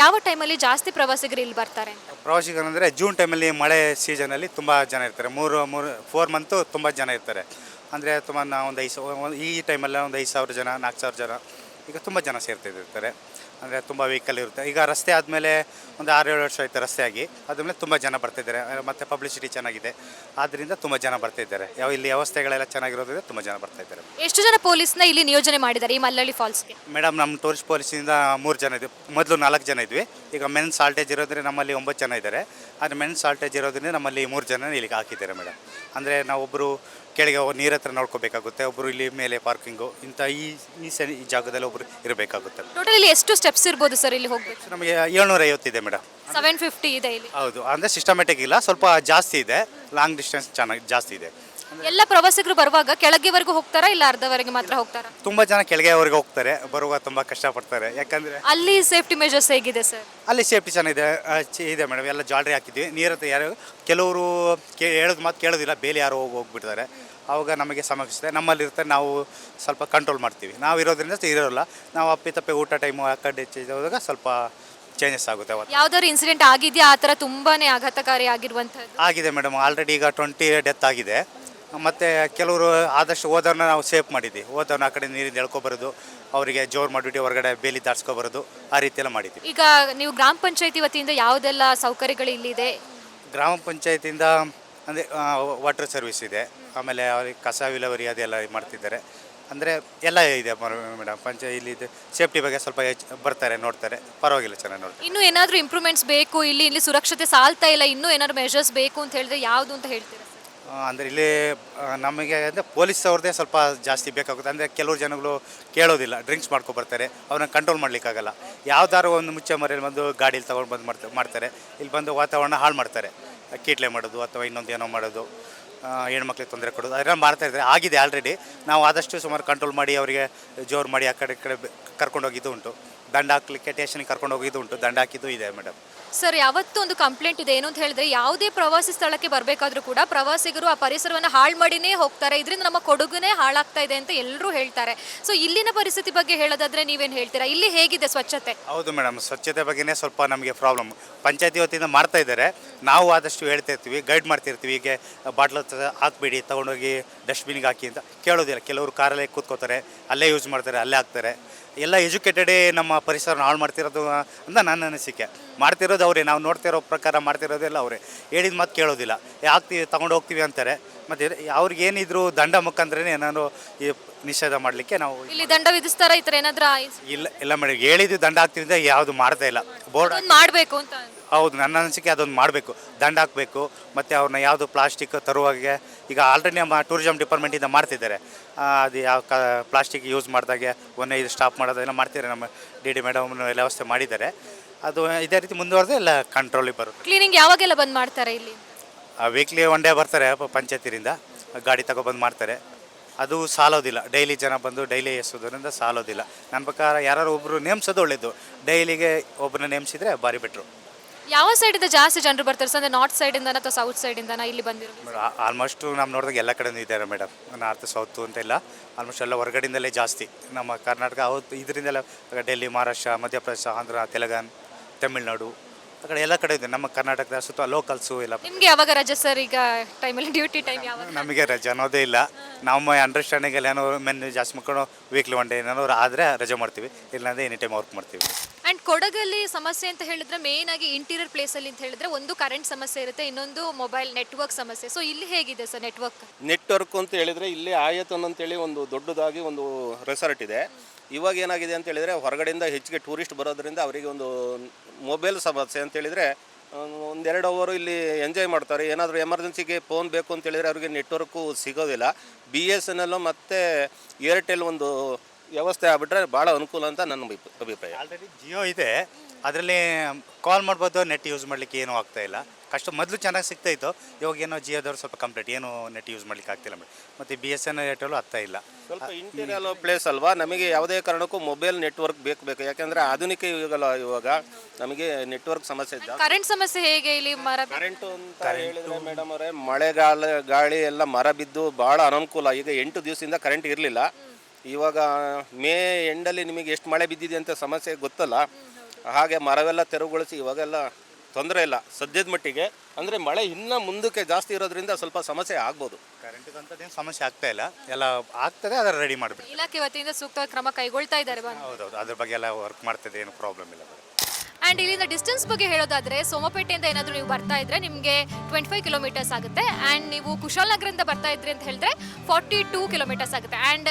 ಯಾವ ಟೈಮಲ್ಲಿ ಜಾಸ್ತಿ ಪ್ರವಾಸಿಗರು ಇಲ್ಲಿ ಬರ್ತಾರೆ? ಪ್ರವಾಸಿಗರು ಅಂದರೆ ಜೂನ್ ಟೈಮಲ್ಲಿ ಮಳೆ ಸೀಸನಲ್ಲಿ ತುಂಬ ಜನ ಇರ್ತಾರೆ. ಮೂರು ಮೂರು ಫೋರ್ ಮಂತು ತುಂಬ ಜನ ಇರ್ತಾರೆ. ಅಂದರೆ ತುಂಬ ನಾವು ಒಂದು ಐದು ಸಾವಿರ ಈ ಟೈಮಲ್ಲಿ ಒಂದು ಐದು ಸಾವಿರ ಜನ, ನಾಲ್ಕು ಸಾವಿರ ಜನ, ಈಗ ತುಂಬ ಜನ ಸೇರ್ತಿರ್ತಾರೆ. ಅಂದರೆ ತುಂಬ ವೆಹಿಕಲ್ ಇರುತ್ತೆ. ಈಗ ರಸ್ತೆ ಆದಮೇಲೆ ಒಂದು ಆರು ಏಳು ವರ್ಷ ಆಯಿತು ರಸ್ತೆ ಆಗಿ ಅದಾದಮೇಲೆ ತುಂಬ ಜನ ಬರ್ತಿದ್ದಾರೆ. ಮತ್ತು ಪಬ್ಲಿಸಿಟಿ ಚೆನ್ನಾಗಿದೆ. ಆದ್ದರಿಂದ ತುಂಬ ಜನ ಬರ್ತಿದ್ದಾರೆ. ಯಾವ ಇಲ್ಲಿ ವ್ಯವಸ್ಥೆಗಳೆಲ್ಲ ಚೆನ್ನಾಗಿರೋದ್ರಿಂದ ತುಂಬ ಜನ ಬರ್ತಾ ಇದ್ದಾರೆ. ಎಷ್ಟು ಜನ ಪೊಲೀಸ್ನ ಇಲ್ಲಿ ನಿಯೋಜನೆ ಮಾಡಿದ್ದಾರೆ ಈ ಮಲ್ಲಳ್ಳಿ ಫಾಲ್ಸ್ಗೆ? ಮೇಡಮ್ ನಮ್ಮ ಟೂರಿಸ್ಟ್ ಪೊಲೀಸಿಂದ ಮೂರು ಜನ ಇದ್ವಿ. ಮೊದಲು ನಾಲ್ಕು ಜನ ಇದ್ವಿ. ಈಗ ಮೆನ್ ಸಾಲ್ಟೇಜ್ ಇರೋದ್ರೆ ನಮ್ಮಲ್ಲಿ ಒಂಬತ್ತು ಜನ ಇದ್ದಾರೆ. ಆದರೆ ಮೆನ್ ಸಾಲ್ಟೇಜ್ ಇರೋದ್ರಿಂದ ನಮ್ಮಲ್ಲಿ ಮೂರು ಜನ ಇಲ್ಲಿಗೆ ಹಾಕಿದ್ದಾರೆ ಮೇಡಮ್. ಅಂದರೆ ನಾವೊಬ್ಬರು ಕೆಳಗೆ ನೀರ ಹತ್ರ ನೋಡ್ಕೋಬೇಕಾಗುತ್ತೆ ಒಬ್ಬರು ಇಲ್ಲಿ ಮೇಲೆ ಪಾರ್ಕಿಂಗು ಇಂಥ ಈ ಈ ಸರಿ ಈ ಜಾಗದಲ್ಲಿ ಒಬ್ಬರು ಇರಬೇಕಾಗುತ್ತೆ. ಟೋಟಲ್ ಇಲ್ಲಿ ಎಷ್ಟು ಸ್ಟೆಪ್ಸ್ ಇರ್ಬೋದು ಸರ್ ಇಲ್ಲಿ ಹೋಗಬೇಕು? ನಮಗೆ ಏಳ್ನೂರ ಐವತ್ತಿದೆ ಮೇಡಮ್. ಸೆವೆನ್ ಫಿಫ್ಟಿ ಇದೆ ಇಲ್ಲಿ. ಹೌದು ಅಂದರೆ ಸಿಸ್ಟಮೆಟಿಕ್ ಇಲ್ಲ ಸ್ವಲ್ಪ ಜಾಸ್ತಿ ಇದೆ ಲಾಂಗ್ ಡಿಸ್ಟೆನ್ಸ್ ಚೆನ್ನಾಗಿ ಜಾಸ್ತಿ ಇದೆ. ಎಲ್ಲ ಪ್ರವಾಸಿಗರು ಬರುವಾಗ ಕೆಳಗೆವರೆಗೂ ಹೋಗ್ತಾರಾ ಇಲ್ಲ ಅರ್ಧವರೆಗೆ ಮಾತ್ರ ಹೋಗ್ತಾರಾ? ತುಂಬ ಜನ ಕೆಳಗೆವರೆಗೆ ಹೋಗ್ತಾರೆ ಬರುವಾಗ ತುಂಬ ಕಷ್ಟಪಡ್ತಾರೆ. ಯಾಕಂದರೆ ಅಲ್ಲಿ ಸೇಫ್ಟಿ ಮೆಜರ್ಸ್ ಹೇಗಿದೆ ಸರ್ ಅಲ್ಲಿ ಸೇಫ್ಟಿ ಚೆನ್ನಾಗಿದೆ ಆ, ಚಿ- ಇದೆ ಮೇಡಮ್ ಎಲ್ಲ ಜಾಲ್ರಿ ಹಾಕಿದ್ವಿ ನೀರ ಹತ್ರ ಯಾರು ಕೆಲವರು ಕೇ ಹೇಳೋದು ಮಾತು ಕೇಳೋದಿಲ್ಲ ಬೇಲಿ ಯಾರು ಹೋಗಿ ಹೋಗ್ಬಿಡ್ತಾರೆ ಆವಾಗ ನಮಗೆ ಸಮಸ್ಯೆ ನಮ್ಮಲ್ಲಿ ಇರ್ತಾರೆ ನಾವು ಸ್ವಲ್ಪ ಕಂಟ್ರೋಲ್ ಮಾಡ್ತೀವಿ. ನಾವು ಇರೋದ್ರಿಂದ ಇರೋಲ್ಲ. ನಾವು ಅಪ್ಪಿತಪ್ಪಿ ಊಟ ಟೈಮು ಆ ಕಡೆ ಹೆಚ್ಚಿದಾಗ ಹೋದಾಗ ಸ್ವಲ್ಪ ಚೇಂಜಸ್ ಆಗುತ್ತೆ ಅವತ್ತು. ಯಾವ್ದಾದ್ರು ಇನ್ಸಿಡೆಂಟ್ ಆಗಿದೆಯಾ? ಆ ಥರ ತುಂಬಾನೇ ಆಘಾತಕಾರಿ ಆಗಿರುವಂಥದ್ದು ಆಗಿದೆ ಮೇಡಮ್. ಆಲ್ರೆಡಿ ಈಗ ಟ್ವೆಂಟಿ ಡೆತ್ ಆಗಿದೆ. ಮತ್ತು ಕೆಲವರು ಆದಷ್ಟು ಹೋದವ್ರನ್ನ ನಾವು ಸೇಫ್ ಮಾಡಿದ್ವಿ. ಹೋದವ್ರನ್ನ ಆ ಕಡೆ ನೀರಿಂದ ಎಳ್ಕೊಬರೋದು ಅವರಿಗೆ ಜೋರು ಮಾಡಿಬಿಟ್ಟು ಹೊರಗಡೆ ಬೇಲಿ ದಾಟ್ಸ್ಕೊಬರೋದು ಆ ರೀತಿ ಎಲ್ಲ ಮಾಡಿದ್ವಿ. ಈಗ ನೀವು ಗ್ರಾಮ ಪಂಚಾಯತಿ ವತಿಯಿಂದ ಯಾವುದೆಲ್ಲ ಸೌಕರ್ಯಗಳು ಇಲ್ಲಿದೆ? ಗ್ರಾಮ ಪಂಚಾಯತಿಯಿಂದ ಅಂದರೆ ವಾಟರ್ ಸರ್ವಿಸ್ ಇದೆ. ಆಮೇಲೆ ಅವ್ರಿಗೆ ಕಸ ವಿಲವರಿ ಅದೆಲ್ಲ ಮಾಡ್ತಿದ್ದಾರೆ. ಅಂದರೆ ಎಲ್ಲ ಇದೆ ಮೇಡಮ್. ಪಂಚ ಇಲ್ಲಿ ಸೇಫ್ಟಿ ಬಗ್ಗೆ ಸ್ವಲ್ಪ ಹೆಚ್ಚು ಬರ್ತಾರೆ ನೋಡ್ತಾರೆ. ಪರವಾಗಿಲ್ಲ ಚೆನ್ನಾಗಿ ನೋಡ್ತಾರೆ. ಇನ್ನೂ ಏನಾದರೂ ಇಂಪ್ರೂವ್ಮೆಂಟ್ಸ್ ಬೇಕು ಇಲ್ಲಿ ಇಲ್ಲಿ ಸುರಕ್ಷತೆ ಸಾಲ್ತಾ ಇಲ್ಲ ಇನ್ನೂ ಏನಾದ್ರು ಮೆಷರ್ಸ್ ಬೇಕು ಅಂತ ಹೇಳಿದ್ರೆ ಯಾವುದು ಅಂತ ಹೇಳ್ತೀರಾ ಅಂದರೆ ಇಲ್ಲಿ ನಮಗೆ ಅಂದರೆ ಪೊಲೀಸ್ ಅವ್ರದ್ದೇ ಸ್ವಲ್ಪ ಜಾಸ್ತಿ ಬೇಕಾಗುತ್ತೆ. ಅಂದರೆ ಕೆಲವರು ಜನಗಳು ಕೇಳೋದಿಲ್ಲ ಡ್ರಿಂಕ್ಸ್ ಮಾಡ್ಕೊಬರ್ತಾರೆ ಅವ್ರನ್ನ ಕಂಟ್ರೋಲ್ ಮಾಡಲಿಕ್ಕಾಗಲ್ಲ. ಯಾವ್ದಾದ್ರು ಒಂದು ಮುಚ್ಚೆ ಮರೆಯಲ್ಲಿ ಬಂದು ಗಾಡೀಲಿ ತೊಗೊಂಡು ಬಂದು ಮಾಡ್ತಾ ಮಾಡ್ತಾರೆ. ಇಲ್ಲಿ ಬಂದು ವಾತಾವರಣ ಹಾಳು ಮಾಡ್ತಾರೆ. ಕೀಟ್ಲೆ ಮಾಡೋದು ಅಥವಾ ಇನ್ನೊಂದು ಏನೋ ಮಾಡೋದು. ಹೆಣ್ಮಕ್ಳಿಗೆ ತೊಂದರೆ ಕೊಡೋದು. ಅದೆಲ್ಲ ಮಾಡ್ತಾ ಇದ್ದಾರೆ. ಆಗಿದೆ ಆಲ್ರೆಡಿ ನಾವು ಆದಷ್ಟು ಸುಮಾರು ಕಂಟ್ರೋಲ್ ಮಾಡಿ ಅವರಿಗೆ ಜೋರು ಮಾಡಿ ಆ ಕಡೆ ಈ ಕಡೆ ಕರ್ಕೊಂಡು ಹೋಗಿದ್ದು ಉಂಟು. ದಂಡ ಹಾಕ್ಲಿಕ್ಕೆ ಟೇಷನ್ಗೆ ಕರ್ಕೊಂಡು ಹೋಗಿದ್ದು ಉಂಟು. ದಂಡ ಹಾಕಿದ್ದು ಇದೆ ಮೇಡಮ್ ಸರ್, ಯಾವತ್ತೂ ಒಂದು ಕಂಪ್ಲೇಂಟ್ ಇದೆ. ಏನು ಅಂತ ಹೇಳಿದ್ರೆ, ಯಾವುದೇ ಪ್ರವಾಸಿ ಸ್ಥಳಕ್ಕೆ ಬರಬೇಕಾದ್ರೂ ಕೂಡ ಪ್ರವಾಸಿಗರು ಆ ಪರಿಸರವನ್ನು ಹಾಳು ಮಾಡಿನೇ ಹೋಗ್ತಾರೆ. ಇದರಿಂದ ನಮ್ಮ ಕೊಡುಗುನೇ ಹಾಳಾಗ್ತಾ ಇದೆ ಅಂತ ಎಲ್ಲರೂ ಹೇಳ್ತಾರೆ. ಸೊ ಇಲ್ಲಿನ ಪರಿಸ್ಥಿತಿ ಬಗ್ಗೆ ಹೇಳೋದಾದ್ರೆ ನೀವೇನು ಹೇಳ್ತೀರಾ? ಇಲ್ಲಿ ಹೇಗಿದೆ ಸ್ವಚ್ಛತೆ? ಹೌದು ಮೇಡಮ್, ಸ್ವಚ್ಛತೆ ಬಗ್ಗೆನೇ ಸ್ವಲ್ಪ ನಮಗೆ ಪ್ರಾಬ್ಲಮ್ ಪಂಚಾಯತಿ ವತಿಯಿಂದ ಮಾಡ್ತಾ ಇದ್ದಾರೆ. ನಾವು ಆದಷ್ಟು ಹೇಳ್ತಾ ಇರ್ತೀವಿ, ಗೈಡ್ ಮಾಡ್ತಿರ್ತೀವಿ ಹೀಗೆ ಬಾಟ್ಲು ಹಾಕ್ಬೇಡಿ, ತೊಗೊಂಡೋಗಿ ಡಸ್ಟ್ಬಿನ್ಗೆ ಹಾಕಿ ಅಂತ. ಕೇಳೋದಿಲ್ಲ. ಕೆಲವರು ಕಾರಲ್ಲೇ ಕೂತ್ಕೋತಾರೆ. ಅಲ್ಲೇ ಯೂಸ್ ಮಾಡ್ತಾರೆ, ಅಲ್ಲೇ ಹಾಕ್ತಾರೆ. ಎಲ್ಲ ಎಜುಕೇಟೆಡೇ ನಮ್ಮ ಪರಿಸರನ ಹಾಳು ಮಾಡ್ತಿರೋದು ಅಂತ ನನ್ನ ಅನಿಸಿಕೆ. ಮಾಡ್ತಿರೋದು ಅವರೇ ನಾವು ನೋಡ್ತಿರೋ ಪ್ರಕಾರ ಮಾಡ್ತಿರೋದೆಲ್ಲ ಅವರೇ. ಹೇಳಿದ ಮಾತು ಕೇಳೋದಿಲ್ಲ. ಯಾಕೆ ತಗೊಂಡು ಹೋಗ್ತೀವಿ ಅಂತಾರೆ. ಮತ್ತು ಅವ್ರಿಗೆ ಏನಿದ್ರು ದಂಡ ಮುಖಾಂತರನೇ ಏನಾದ್ರು ಈ ನಿಷೇಧ ಮಾಡಲಿಕ್ಕೆ ನಾವು ಇಲ್ಲಿ ದಂಡ ವಿಧಿಸ್ತಾರ ಈ ಥರ ಏನಾದ್ರೂ ಇಲ್ಲ ಇಲ್ಲ ಮೇಡಮ್. ಹೇಳಿದ್ದು ದಂಡ ಹಾಕ್ತೀವಿ ಅಂತ ಯಾವುದು ಮಾಡ್ತಾ ಇಲ್ಲ. ಬೋರ್ಡ್ ಮಾಡಬೇಕು ಅಂತ. ಹೌದು ನನ್ನ ಅನಿಸಿಕೆ ಅದೊಂದು ಮಾಡಬೇಕು. ದಂಡ ಹಾಕಬೇಕು ಮತ್ತು ಅವ್ರನ್ನ ಯಾವುದು ಪ್ಲಾಸ್ಟಿಕ್ ತರುವಾಗೆ ಈಗ ಆಲ್ರೆಡಿ ನಮ್ಮ ಟೂರಿಸಮ್ ಡಿಪಾರ್ಟ್ಮೆಂಟಿಂದ ಮಾಡ್ತಿದ್ದಾರೆ. ಆ, ಅದು ಯಾವ ಕ ಪ್ಲಾಸ್ಟಿಕ್ ಯೂಸ್ ಮಾಡಿದಾಗೆ ಒನ್ನೇ ಇದು ಸ್ಟಾಪ್ ಮಾಡೋದೆಲ್ಲ ಮಾಡ್ತಿದ್ದಾರೆ ನಮ್ಮ ಡಿ ಡಿ ಮೇಡಮ್ ಎಲ್ಲ ವ್ಯವಸ್ಥೆ ಮಾಡಿದ್ದಾರೆ. ಅದು ಇದೇ ರೀತಿ ಮುಂದುವರೆದು ಎಲ್ಲ ಕಂಟ್ರೋಲಿಗೆ ಬರುತ್ತೆ. ಕ್ಲೀನಿಂಗ್ ಯಾವಾಗೆಲ್ಲ ಬಂದ್ ಮಾಡ್ತಾರೆ ಇಲ್ಲಿ? ವೀಕ್ಲಿ ಒನ್ ಡೇ ಬರ್ತಾರೆ ಪಂಚಾಯತಿಯಿಂದ ಪಂಚಾಯತಿರಿಂದ. ಗಾಡಿ ತಗೊಬಂದು ಮಾಡ್ತಾರೆ. ಅದು ಸಾಲೋದಿಲ್ಲ. ಡೈಲಿ ಜನ ಬಂದು ಡೈಲಿ ಎಸೋದ್ರಿಂದ ಸಾಲೋದಿಲ್ಲ. ನನ್ನ ಪ್ರಕಾರ ಯಾರು ಒಬ್ಬರು ನೇಮಿಸೋದು ಒಳ್ಳೆಯದು ಡೈಲಿಗೆ ಒಬ್ಬರನ್ನ ನೇಮಿಸಿದ್ರೆ ಭಾರಿ ಬೆಟ್ರು ಯಾವ ಸೈಡಿಂದ ಜಾಸ್ತಿ ಜನರು ಬರ್ತಾರೆ? ಸರ್ ನಾರ್ತ್ ನಾರ್ತ್ ಸೈಡಿಂದನ ಅಥವಾ ಸೌತ್ ಸೈಡಿಂದನ ಇಲ್ಲಿ ಬಂದಿರೋದು? ಆಲ್ಮೋಸ್ಟ್ ನಮ್ಮ ನೋಡಿದಾಗ ಎಲ್ಲ ಕಡೆ ಇದ್ದಾರೆ ಮೇಡಮ್ ನಾರ್ತ್ ಸೌತ್ ಅಂತ ಇಲ್ಲ. ಆಲ್ಮೋಸ್ಟ್ ಎಲ್ಲ ಹೊರಗಡೆಯಿಂದಲೇ ಜಾಸ್ತಿ. ನಮ್ಮ ಕರ್ನಾಟಕ ಅವತ್ತು ಇದರಿಂದೆಲ್ಲ ಡೆಲ್ಲಿ ಮಹಾರಾಷ್ಟ್ರ ಮಧ್ಯಪ್ರದೇಶ ಆಂಧ್ರ ತೆಲಂಗಾಣ ತಮಿಳ್ನಾಡು ಆ ಕಡೆ ಎಲ್ಲ ಕಡೆ ಇದೆ. ನಮ್ಮ ಕರ್ನಾಟಕದ ಸುತ್ತ ಲೋಕಲ್ಸು ಎಲ್ಲ ನಿಮಗೆ ಯಾವಾಗ ರಜೆ ಸರ್ ಈಗ ಟೈಮಲ್ಲಿ ಡ್ಯೂಟಿ ಟೈಮ್ ಯಾವಾಗ? ನಮಗೆ ರಜೆ ಅನ್ನೋದೇ ಇಲ್ಲ. ನಮ್ಮ ಅಂಡರ್ಸ್ಟ್ಯಾಂಡಿಂಗಲ್ಲಿ ಏನೋ ಮೆನ್ ಜಾಸ್ತಿ ಮಾಡ್ಕೊಂಡು ವೀಕ್ಲಿ ಒನ್ ಡೇ ಏನಾದ್ರು ಆದರೆ ರಜೆ ಮಾಡ್ತೀವಿ. ಇಲ್ಲಾಂದರೆ ಎನಿ ಟೈಮ್ ವರ್ಕ್ ಮಾಡ್ತೀವಿ. ಅಂಡ್ ಕೊಡಗಲ್ಲಿ ಸಮಸ್ಯೆ ಅಂತ ಹೇಳಿದ್ರೆ ಮೇನ್ ಆಗಿ ಇಂಟೀರಿಯರ್ ಪ್ಲೇಸ್ ಅಲ್ಲಿ ಅಂತ ಹೇಳಿದ್ರೆ ಒಂದು ಕರೆಂಟ್ ಸಮಸ್ಯೆ ಇರುತ್ತೆ, ಇನ್ನೊಂದು ಮೊಬೈಲ್ ನೆಟ್ವರ್ಕ್ ಸಮಸ್ಯೆ. ಸೊ ಇಲ್ಲಿ ಹೇಗಿದೆ ಸರ್ ನೆಟ್ವರ್ಕ್ ನೆಟ್ವರ್ಕ್ ಅಂತ ಹೇಳಿದ್ರೆ ಇಲ್ಲಿ ಆಯತನ್ ಅಂತೇಳಿ ಒಂದು ದೊಡ್ಡದಾಗಿ ಒಂದು ರೆಸಾರ್ಟ್ ಇದೆ. ಇವಾಗ ಏನಾಗಿದೆ ಅಂತ ಹೇಳಿದರೆ ಹೊರಗಡೆಯಿಂದ ಹೆಚ್ಚಿಗೆ ಟೂರಿಸ್ಟ್ ಬರೋದ್ರಿಂದ ಅವರಿಗೆ ಒಂದು ಮೊಬೈಲ್ ಸಮಸ್ಯೆ ಅಂತ ಹೇಳಿದರೆ ಒಂದೆರಡು ಅವರು ಇಲ್ಲಿ ಎಂಜಾಯ್ ಮಾಡ್ತಾರೆ. ಏನಾದರೂ ಎಮರ್ಜೆನ್ಸಿಗೆ ಫೋನ್ ಬೇಕು ಅಂತ ಹೇಳಿದರೆ ಅವರಿಗೆ ನೆಟ್ವರ್ಕು ಸಿಗೋದಿಲ್ಲ. ಬಿ ಎಸ್ ಎನ್ ಎಲ್ಲು ಮತ್ತು ಏರ್ಟೆಲ್ ಒಂದು ವ್ಯವಸ್ಥೆ ಆಗ್ಬಿಟ್ರೆ ಭಾಳ ಅನುಕೂಲ ಅಂತ ನನ್ನ ಅಭಿಪ್- ಅಭಿಪ್ರಾಯ. ಆಲ್ರೆಡಿ ಜಿಯೋ ಇದೆ. ಅದರಲ್ಲಿ ಕಾಲ್ ಮಾಡ್ಬೋದು ನೆಟ್ ಯೂಸ್ ಮಾಡಲಿಕ್ಕೆ ಏನೂ ಆಗ್ತಾ ಇಲ್ಲ. ಕಷ್ಟ ಮೊದಲು ಚೆನ್ನಾಗಿ ಸಿಗ್ತಾ ಇತ್ತು. ಇವಾಗ ಏನೋ ಜಿಯೋದವ್ರು ಸ್ವಲ್ಪ ಕಂಪ್ಲೀಟ್ ಏನು ನೆಟ್ ಯೂಸ್ ಮಾಡ್ಲಿಕ್ಕೆ ಆಗ್ತಿಲ್ಲ ಮೇಡಮ್. ಮತ್ತು ಬಿ ಎಸ್ ಎನ್ ಏರ್ಟೆಲ್ ಆಗ್ತಾ ಇಲ್ಲ. ಸ್ವಲ್ಪ ಇಂಟೀರಿಯಲ್ ಪ್ಲೇಸ್ ಅಲ್ವಾ? ನಮಗೆ ಯಾವುದೇ ಕಾರಣಕ್ಕೂ ಮೊಬೈಲ್ ನೆಟ್ವರ್ಕ್ ಬೇಕು ಬೇಕು. ಯಾಕೆಂದರೆ ಆಧುನಿಕ ಯುಗಲ್ಲ ಇವಾಗ. ನಮಗೆ ನೆಟ್ವರ್ಕ್ ಸಮಸ್ಯೆ ಇದೆ ಕರೆಂಟ್ ಸಮಸ್ಯೆ ಹೇಗೆ ಇಲ್ಲಿ ಮರ ಕರೆಂಟು ಅಂತ ಹೇಳಿದ್ರೆ ಮೇಡಮ್ ಅವರೇ ಮಳೆಗಾಲ ಗಾಳಿ ಎಲ್ಲ ಮರ ಬಿದ್ದು ಭಾಳ ಅನನುಕೂಲ. ಈಗ ಎಂಟು ದಿವಸದಿಂದ ಕರೆಂಟ್ ಇರಲಿಲ್ಲ. ಇವಾಗ ಮೇ ಎಂಡಲ್ಲಿ ನಿಮಗೆ ಎಷ್ಟು ಮಳೆ ಬಿದ್ದಿದೆ ಅಂತ ಸಮಸ್ಯೆ ಗೊತ್ತಲ್ಲ? ಹಾಗೆ ಮರವೆಲ್ಲ ತೆರವುಗೊಳಿಸಿ ಇವಾಗೆಲ್ಲ ತೊಂದರೆ ಇಲ್ಲ. ಸದ್ಯದ ಮಟ್ಟಿಗೆ. ಅಂದರೆ ಮಳೆ ಇನ್ನೂ ಮುಂದಕ್ಕೆ ಜಾಸ್ತಿ ಇರೋದ್ರಿಂದ ಸ್ವಲ್ಪ ಸಮಸ್ಯೆ ಆಗ್ಬೋದು. ಕರೆಂಟ್ ಸಮಸ್ಯೆ ಆಗ್ತಾ ಇಲ್ಲ. ಎಲ್ಲ ಆಗ್ತದೆ ಅದರ ರೆಡಿ ಮಾಡಬೇಕು ಇಲಾಖೆ ವತಿಯಿಂದ ಸೂಕ್ತ ಕ್ರಮ ಕೈಗೊಳ್ತಾ ಇದ್ದಾರೆ ಹೌದೌದು. ಅದ್ರ ಬಗ್ಗೆ ಎಲ್ಲ ವರ್ಕ್ ಮಾಡ್ತದೆ ಏನು ಪ್ರಾಬ್ಲಮ್ ಇಲ್ಲ. ಆ್ಯಂಡ್ ಇಲ್ಲಿಂದ ಡಿಸ್ಟೆನ್ಸ್ ಬಗ್ಗೆ ಹೇಳೋದಾದರೆ ಸೋಮಪೇಟೆಯಿಂದ ಏನಾದರೂ ನೀವು ಬರ್ತಾ ಇದ್ದರೆ ನಿಮಗೆ ಟ್ವೆಂಟಿ ಫೈವ್ ಕಿಲೋಮೀಟರ್ಸ್ ಆಗುತ್ತೆ. ಆ್ಯಂಡ್ ನೀವು ಕುಶಾಲನಗರದಿಂದ ಬರ್ತಾ ಇದ್ರಿ ಅಂತ ಹೇಳಿದ್ರೆ ಫಾರ್ಟಿ ಟೂ ಕಿಲೋಮೀಟರ್ಸ್ ಆಗುತ್ತೆ ಆ್ಯಂಡ್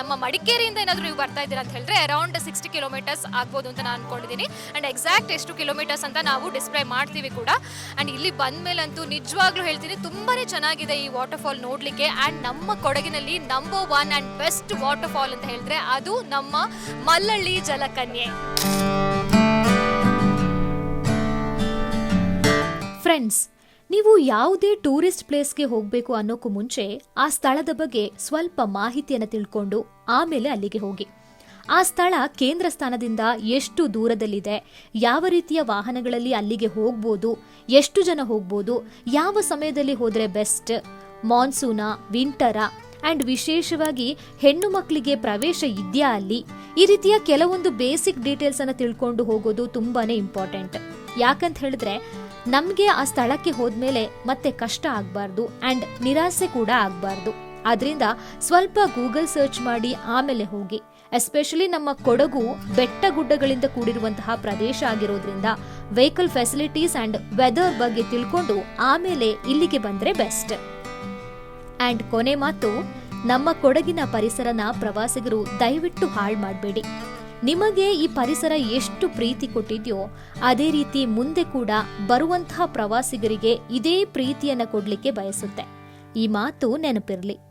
ನಮ್ಮ ಮಡಿಕೇರಿಯಿಂದ ಏನಾದರೂ ನೀವು ಬರ್ತಾ ಇದ್ದೀರಾ ಅಂತ ಹೇಳಿದ್ರೆ ಅರೌಂಡ್ ಸಿಕ್ಸ್ಟಿ ಕಿಲೋಮೀಟರ್ಸ್ ಆಗ್ಬೋದು ಅಂತ ನಾನು ಅಂದ್ಕೊಂಡಿದ್ದೀನಿ ಆ್ಯಂಡ್ ಎಕ್ಸಾಕ್ಟ್ ಎಷ್ಟು ಕಿಲೋಮೀಟರ್ಸ್ ಅಂತ ನಾವು ಡಿಸ್ಪ್ಲೇ ಮಾಡ್ತೀವಿ ಕೂಡ. ಆ್ಯಂಡ್ ಇಲ್ಲಿ ಬಂದ ಮೇಲಂತೂ ನಿಜವಾಗ್ಲೂ ಹೇಳ್ತೀನಿ ತುಂಬಾ ಚೆನ್ನಾಗಿದೆ ಈ ವಾಟರ್ಫಾಲ್ ನೋಡಲಿಕ್ಕೆ. ಆ್ಯಂಡ್ ನಮ್ಮ ಕೊಡಗಿನಲ್ಲಿ number one and best waterfall ಅಂತ ಹೇಳಿದ್ರೆ ಅದು ನಮ್ಮ ಮಲ್ಲಳ್ಳಿ ಜಲಕನ್ಯೆ. ಫ್ರೆಂಡ್ಸ್ ನೀವು ಯಾವುದೇ ಟೂರಿಸ್ಟ್ ಪ್ಲೇಸ್ಗೆ ಹೋಗಬೇಕು ಅನ್ನೋಕ್ಕೂ ಮುಂಚೆ ಆ ಸ್ಥಳದ ಬಗ್ಗೆ ಸ್ವಲ್ಪ ಮಾಹಿತಿಯನ್ನು ತಿಳ್ಕೊಂಡು ಆಮೇಲೆ ಅಲ್ಲಿಗೆ ಹೋಗಿ. ಆ ಸ್ಥಳ ಕೇಂದ್ರ ಸ್ಥಾನದಿಂದ ಎಷ್ಟು ದೂರದಲ್ಲಿದೆ, ಯಾವ ರೀತಿಯ ವಾಹನಗಳಲ್ಲಿ ಅಲ್ಲಿಗೆ ಹೋಗ್ಬೋದು, ಎಷ್ಟು ಜನ ಹೋಗ್ಬೋದು, ಯಾವ ಸಮಯದಲ್ಲಿ ಹೋದರೆ ಬೆಸ್ಟ್ ಮಾನ್ಸೂನ ವಿಂಟರ ಆ್ಯಂಡ್ ವಿಶೇಷವಾಗಿ ಹೆಣ್ಣು ಮಕ್ಕಳಿಗೆ ಪ್ರವೇಶ ಇದೆಯಾ ಅಲ್ಲಿ, ಈ ರೀತಿಯ ಕೆಲವೊಂದು ಬೇಸಿಕ್ ಡೀಟೇಲ್ಸನ್ನು ತಿಳ್ಕೊಂಡು ಹೋಗೋದು ತುಂಬಾ ಇಂಪಾರ್ಟೆಂಟ್ ಯಾಕಂತ ಹೇಳಿದ್ರೆ, ನಮಗೆ ಆ ಸ್ಥಳಕ್ಕೆ ಹೋದ್ಮೇಲೆ ಮತ್ತೆ ಕಷ್ಟ ಆಗಬಾರ್ದು ಆ್ಯಂಡ್ ನಿರಾಸೆ ಕೂಡ ಆಗಬಾರ್ದು. ಆದ್ರಿಂದ ಸ್ವಲ್ಪ ಗೂಗಲ್ ಸರ್ಚ್ ಮಾಡಿ ಆಮೇಲೆ ಹೋಗಿ. ಎಸ್ಪೆಷಲಿ ನಮ್ಮ ಕೊಡಗು ಬೆಟ್ಟ ಗುಡ್ಡಗಳಿಂದ ಕೂಡಿರುವಂತಹ ಪ್ರದೇಶ ಆಗಿರೋದ್ರಿಂದ ವೆಹಿಕಲ್ ಫೆಸಿಲಿಟೀಸ್ ಅಂಡ್ ವೆದರ್ ಬಗ್ಗೆ ತಿಳ್ಕೊಂಡು ಆಮೇಲೆ ಇಲ್ಲಿಗೆ ಬಂದ್ರೆ ಬೆಸ್ಟ್ ಅಂಡ್ ಕೊನೆ ಮಾತು, ನಮ್ಮ ಕೊಡಗಿನ ಪರಿಸರನ ಪ್ರವಾಸಿಗರು ದಯವಿಟ್ಟು ಹಾಳು ಮಾಡಬೇಡಿ. ನಿಮಗೆ ಈ ಪರಿಸರ ಎಷ್ಟು ಪ್ರೀತಿ ಕೊಟ್ಟಿದೆಯೋ, ಅದೇ ರೀತಿ ಮುಂದೆ ಕೂಡ ಬರುವಂತಹ ಪ್ರವಾಸಿಗರಿಗೆ ಇದೇ ಪ್ರೀತಿಯನ್ನು ಕೊಡಲಿಕ್ಕೆ ಬಯಸುತ್ತೆ. ಈ ಮಾತು ನೆನಪಿರ್ಲಿ.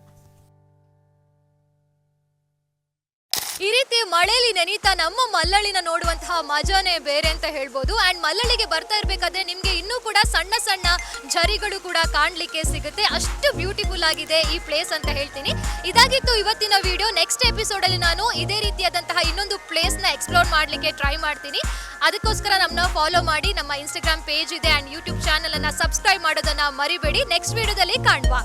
ಈ ರೀತಿ ಮಳೆಯಲ್ಲಿ ನೆನೀತಾ ನಮ್ಮ ಮಲ್ಲಳ್ಳಿನ ನೋಡುವಂತಹ ಮಜಾನೇ ಬೇರೆ ಅಂತ ಹೇಳ್ಬೋದು. ಅಂಡ್ ಮಲ್ಲಳಿಗೆ ಬರ್ತಾ ಇರಬೇಕಾದ್ರೆ ನಿಮಗೆ ಇನ್ನೂ ಕೂಡ ಸಣ್ಣ ಸಣ್ಣ ಝರಿಗಳು ಕೂಡ ಕಾಣಲಿಕ್ಕೆ ಸಿಗುತ್ತೆ. ಅಷ್ಟು ಬ್ಯೂಟಿಫುಲ್ ಆಗಿದೆ ಈ ಪ್ಲೇಸ್ ಅಂತ ಹೇಳ್ತೀನಿ. ಇದಾಗಿತ್ತು ಇವತ್ತಿನ ವಿಡಿಯೋ ನೆಕ್ಸ್ಟ್ ಎಪಿಸೋಡ್ ಅಲ್ಲಿ ನಾನು ಇದೇ ರೀತಿಯಾದಂತಹ ಇನ್ನೊಂದು ಪ್ಲೇಸ್ನ ಎಕ್ಸ್ಪ್ಲೋರ್ ಮಾಡಲಿಕ್ಕೆ ಟ್ರೈ ಮಾಡ್ತೀನಿ. ಅದಕ್ಕೋಸ್ಕರ ನಮ್ಮನ್ನ ಫಾಲೋ ಮಾಡಿ. ನಮ್ಮ ಇನ್ಸ್ಟಾಗ್ರಾಮ್ ಪೇಜ್ ಇದೆ. ಅಂಡ್ ಯೂಟ್ಯೂಬ್ ಚಾನಲನ್ನು ಸಬ್ಸ್ಕ್ರೈಬ್ ಮಾಡೋದನ್ನ ಮರಿಬೇಡಿ. ನೆಕ್ಸ್ಟ್ ವಿಡಿಯೋದಲ್ಲಿ ಕಾಣುವ.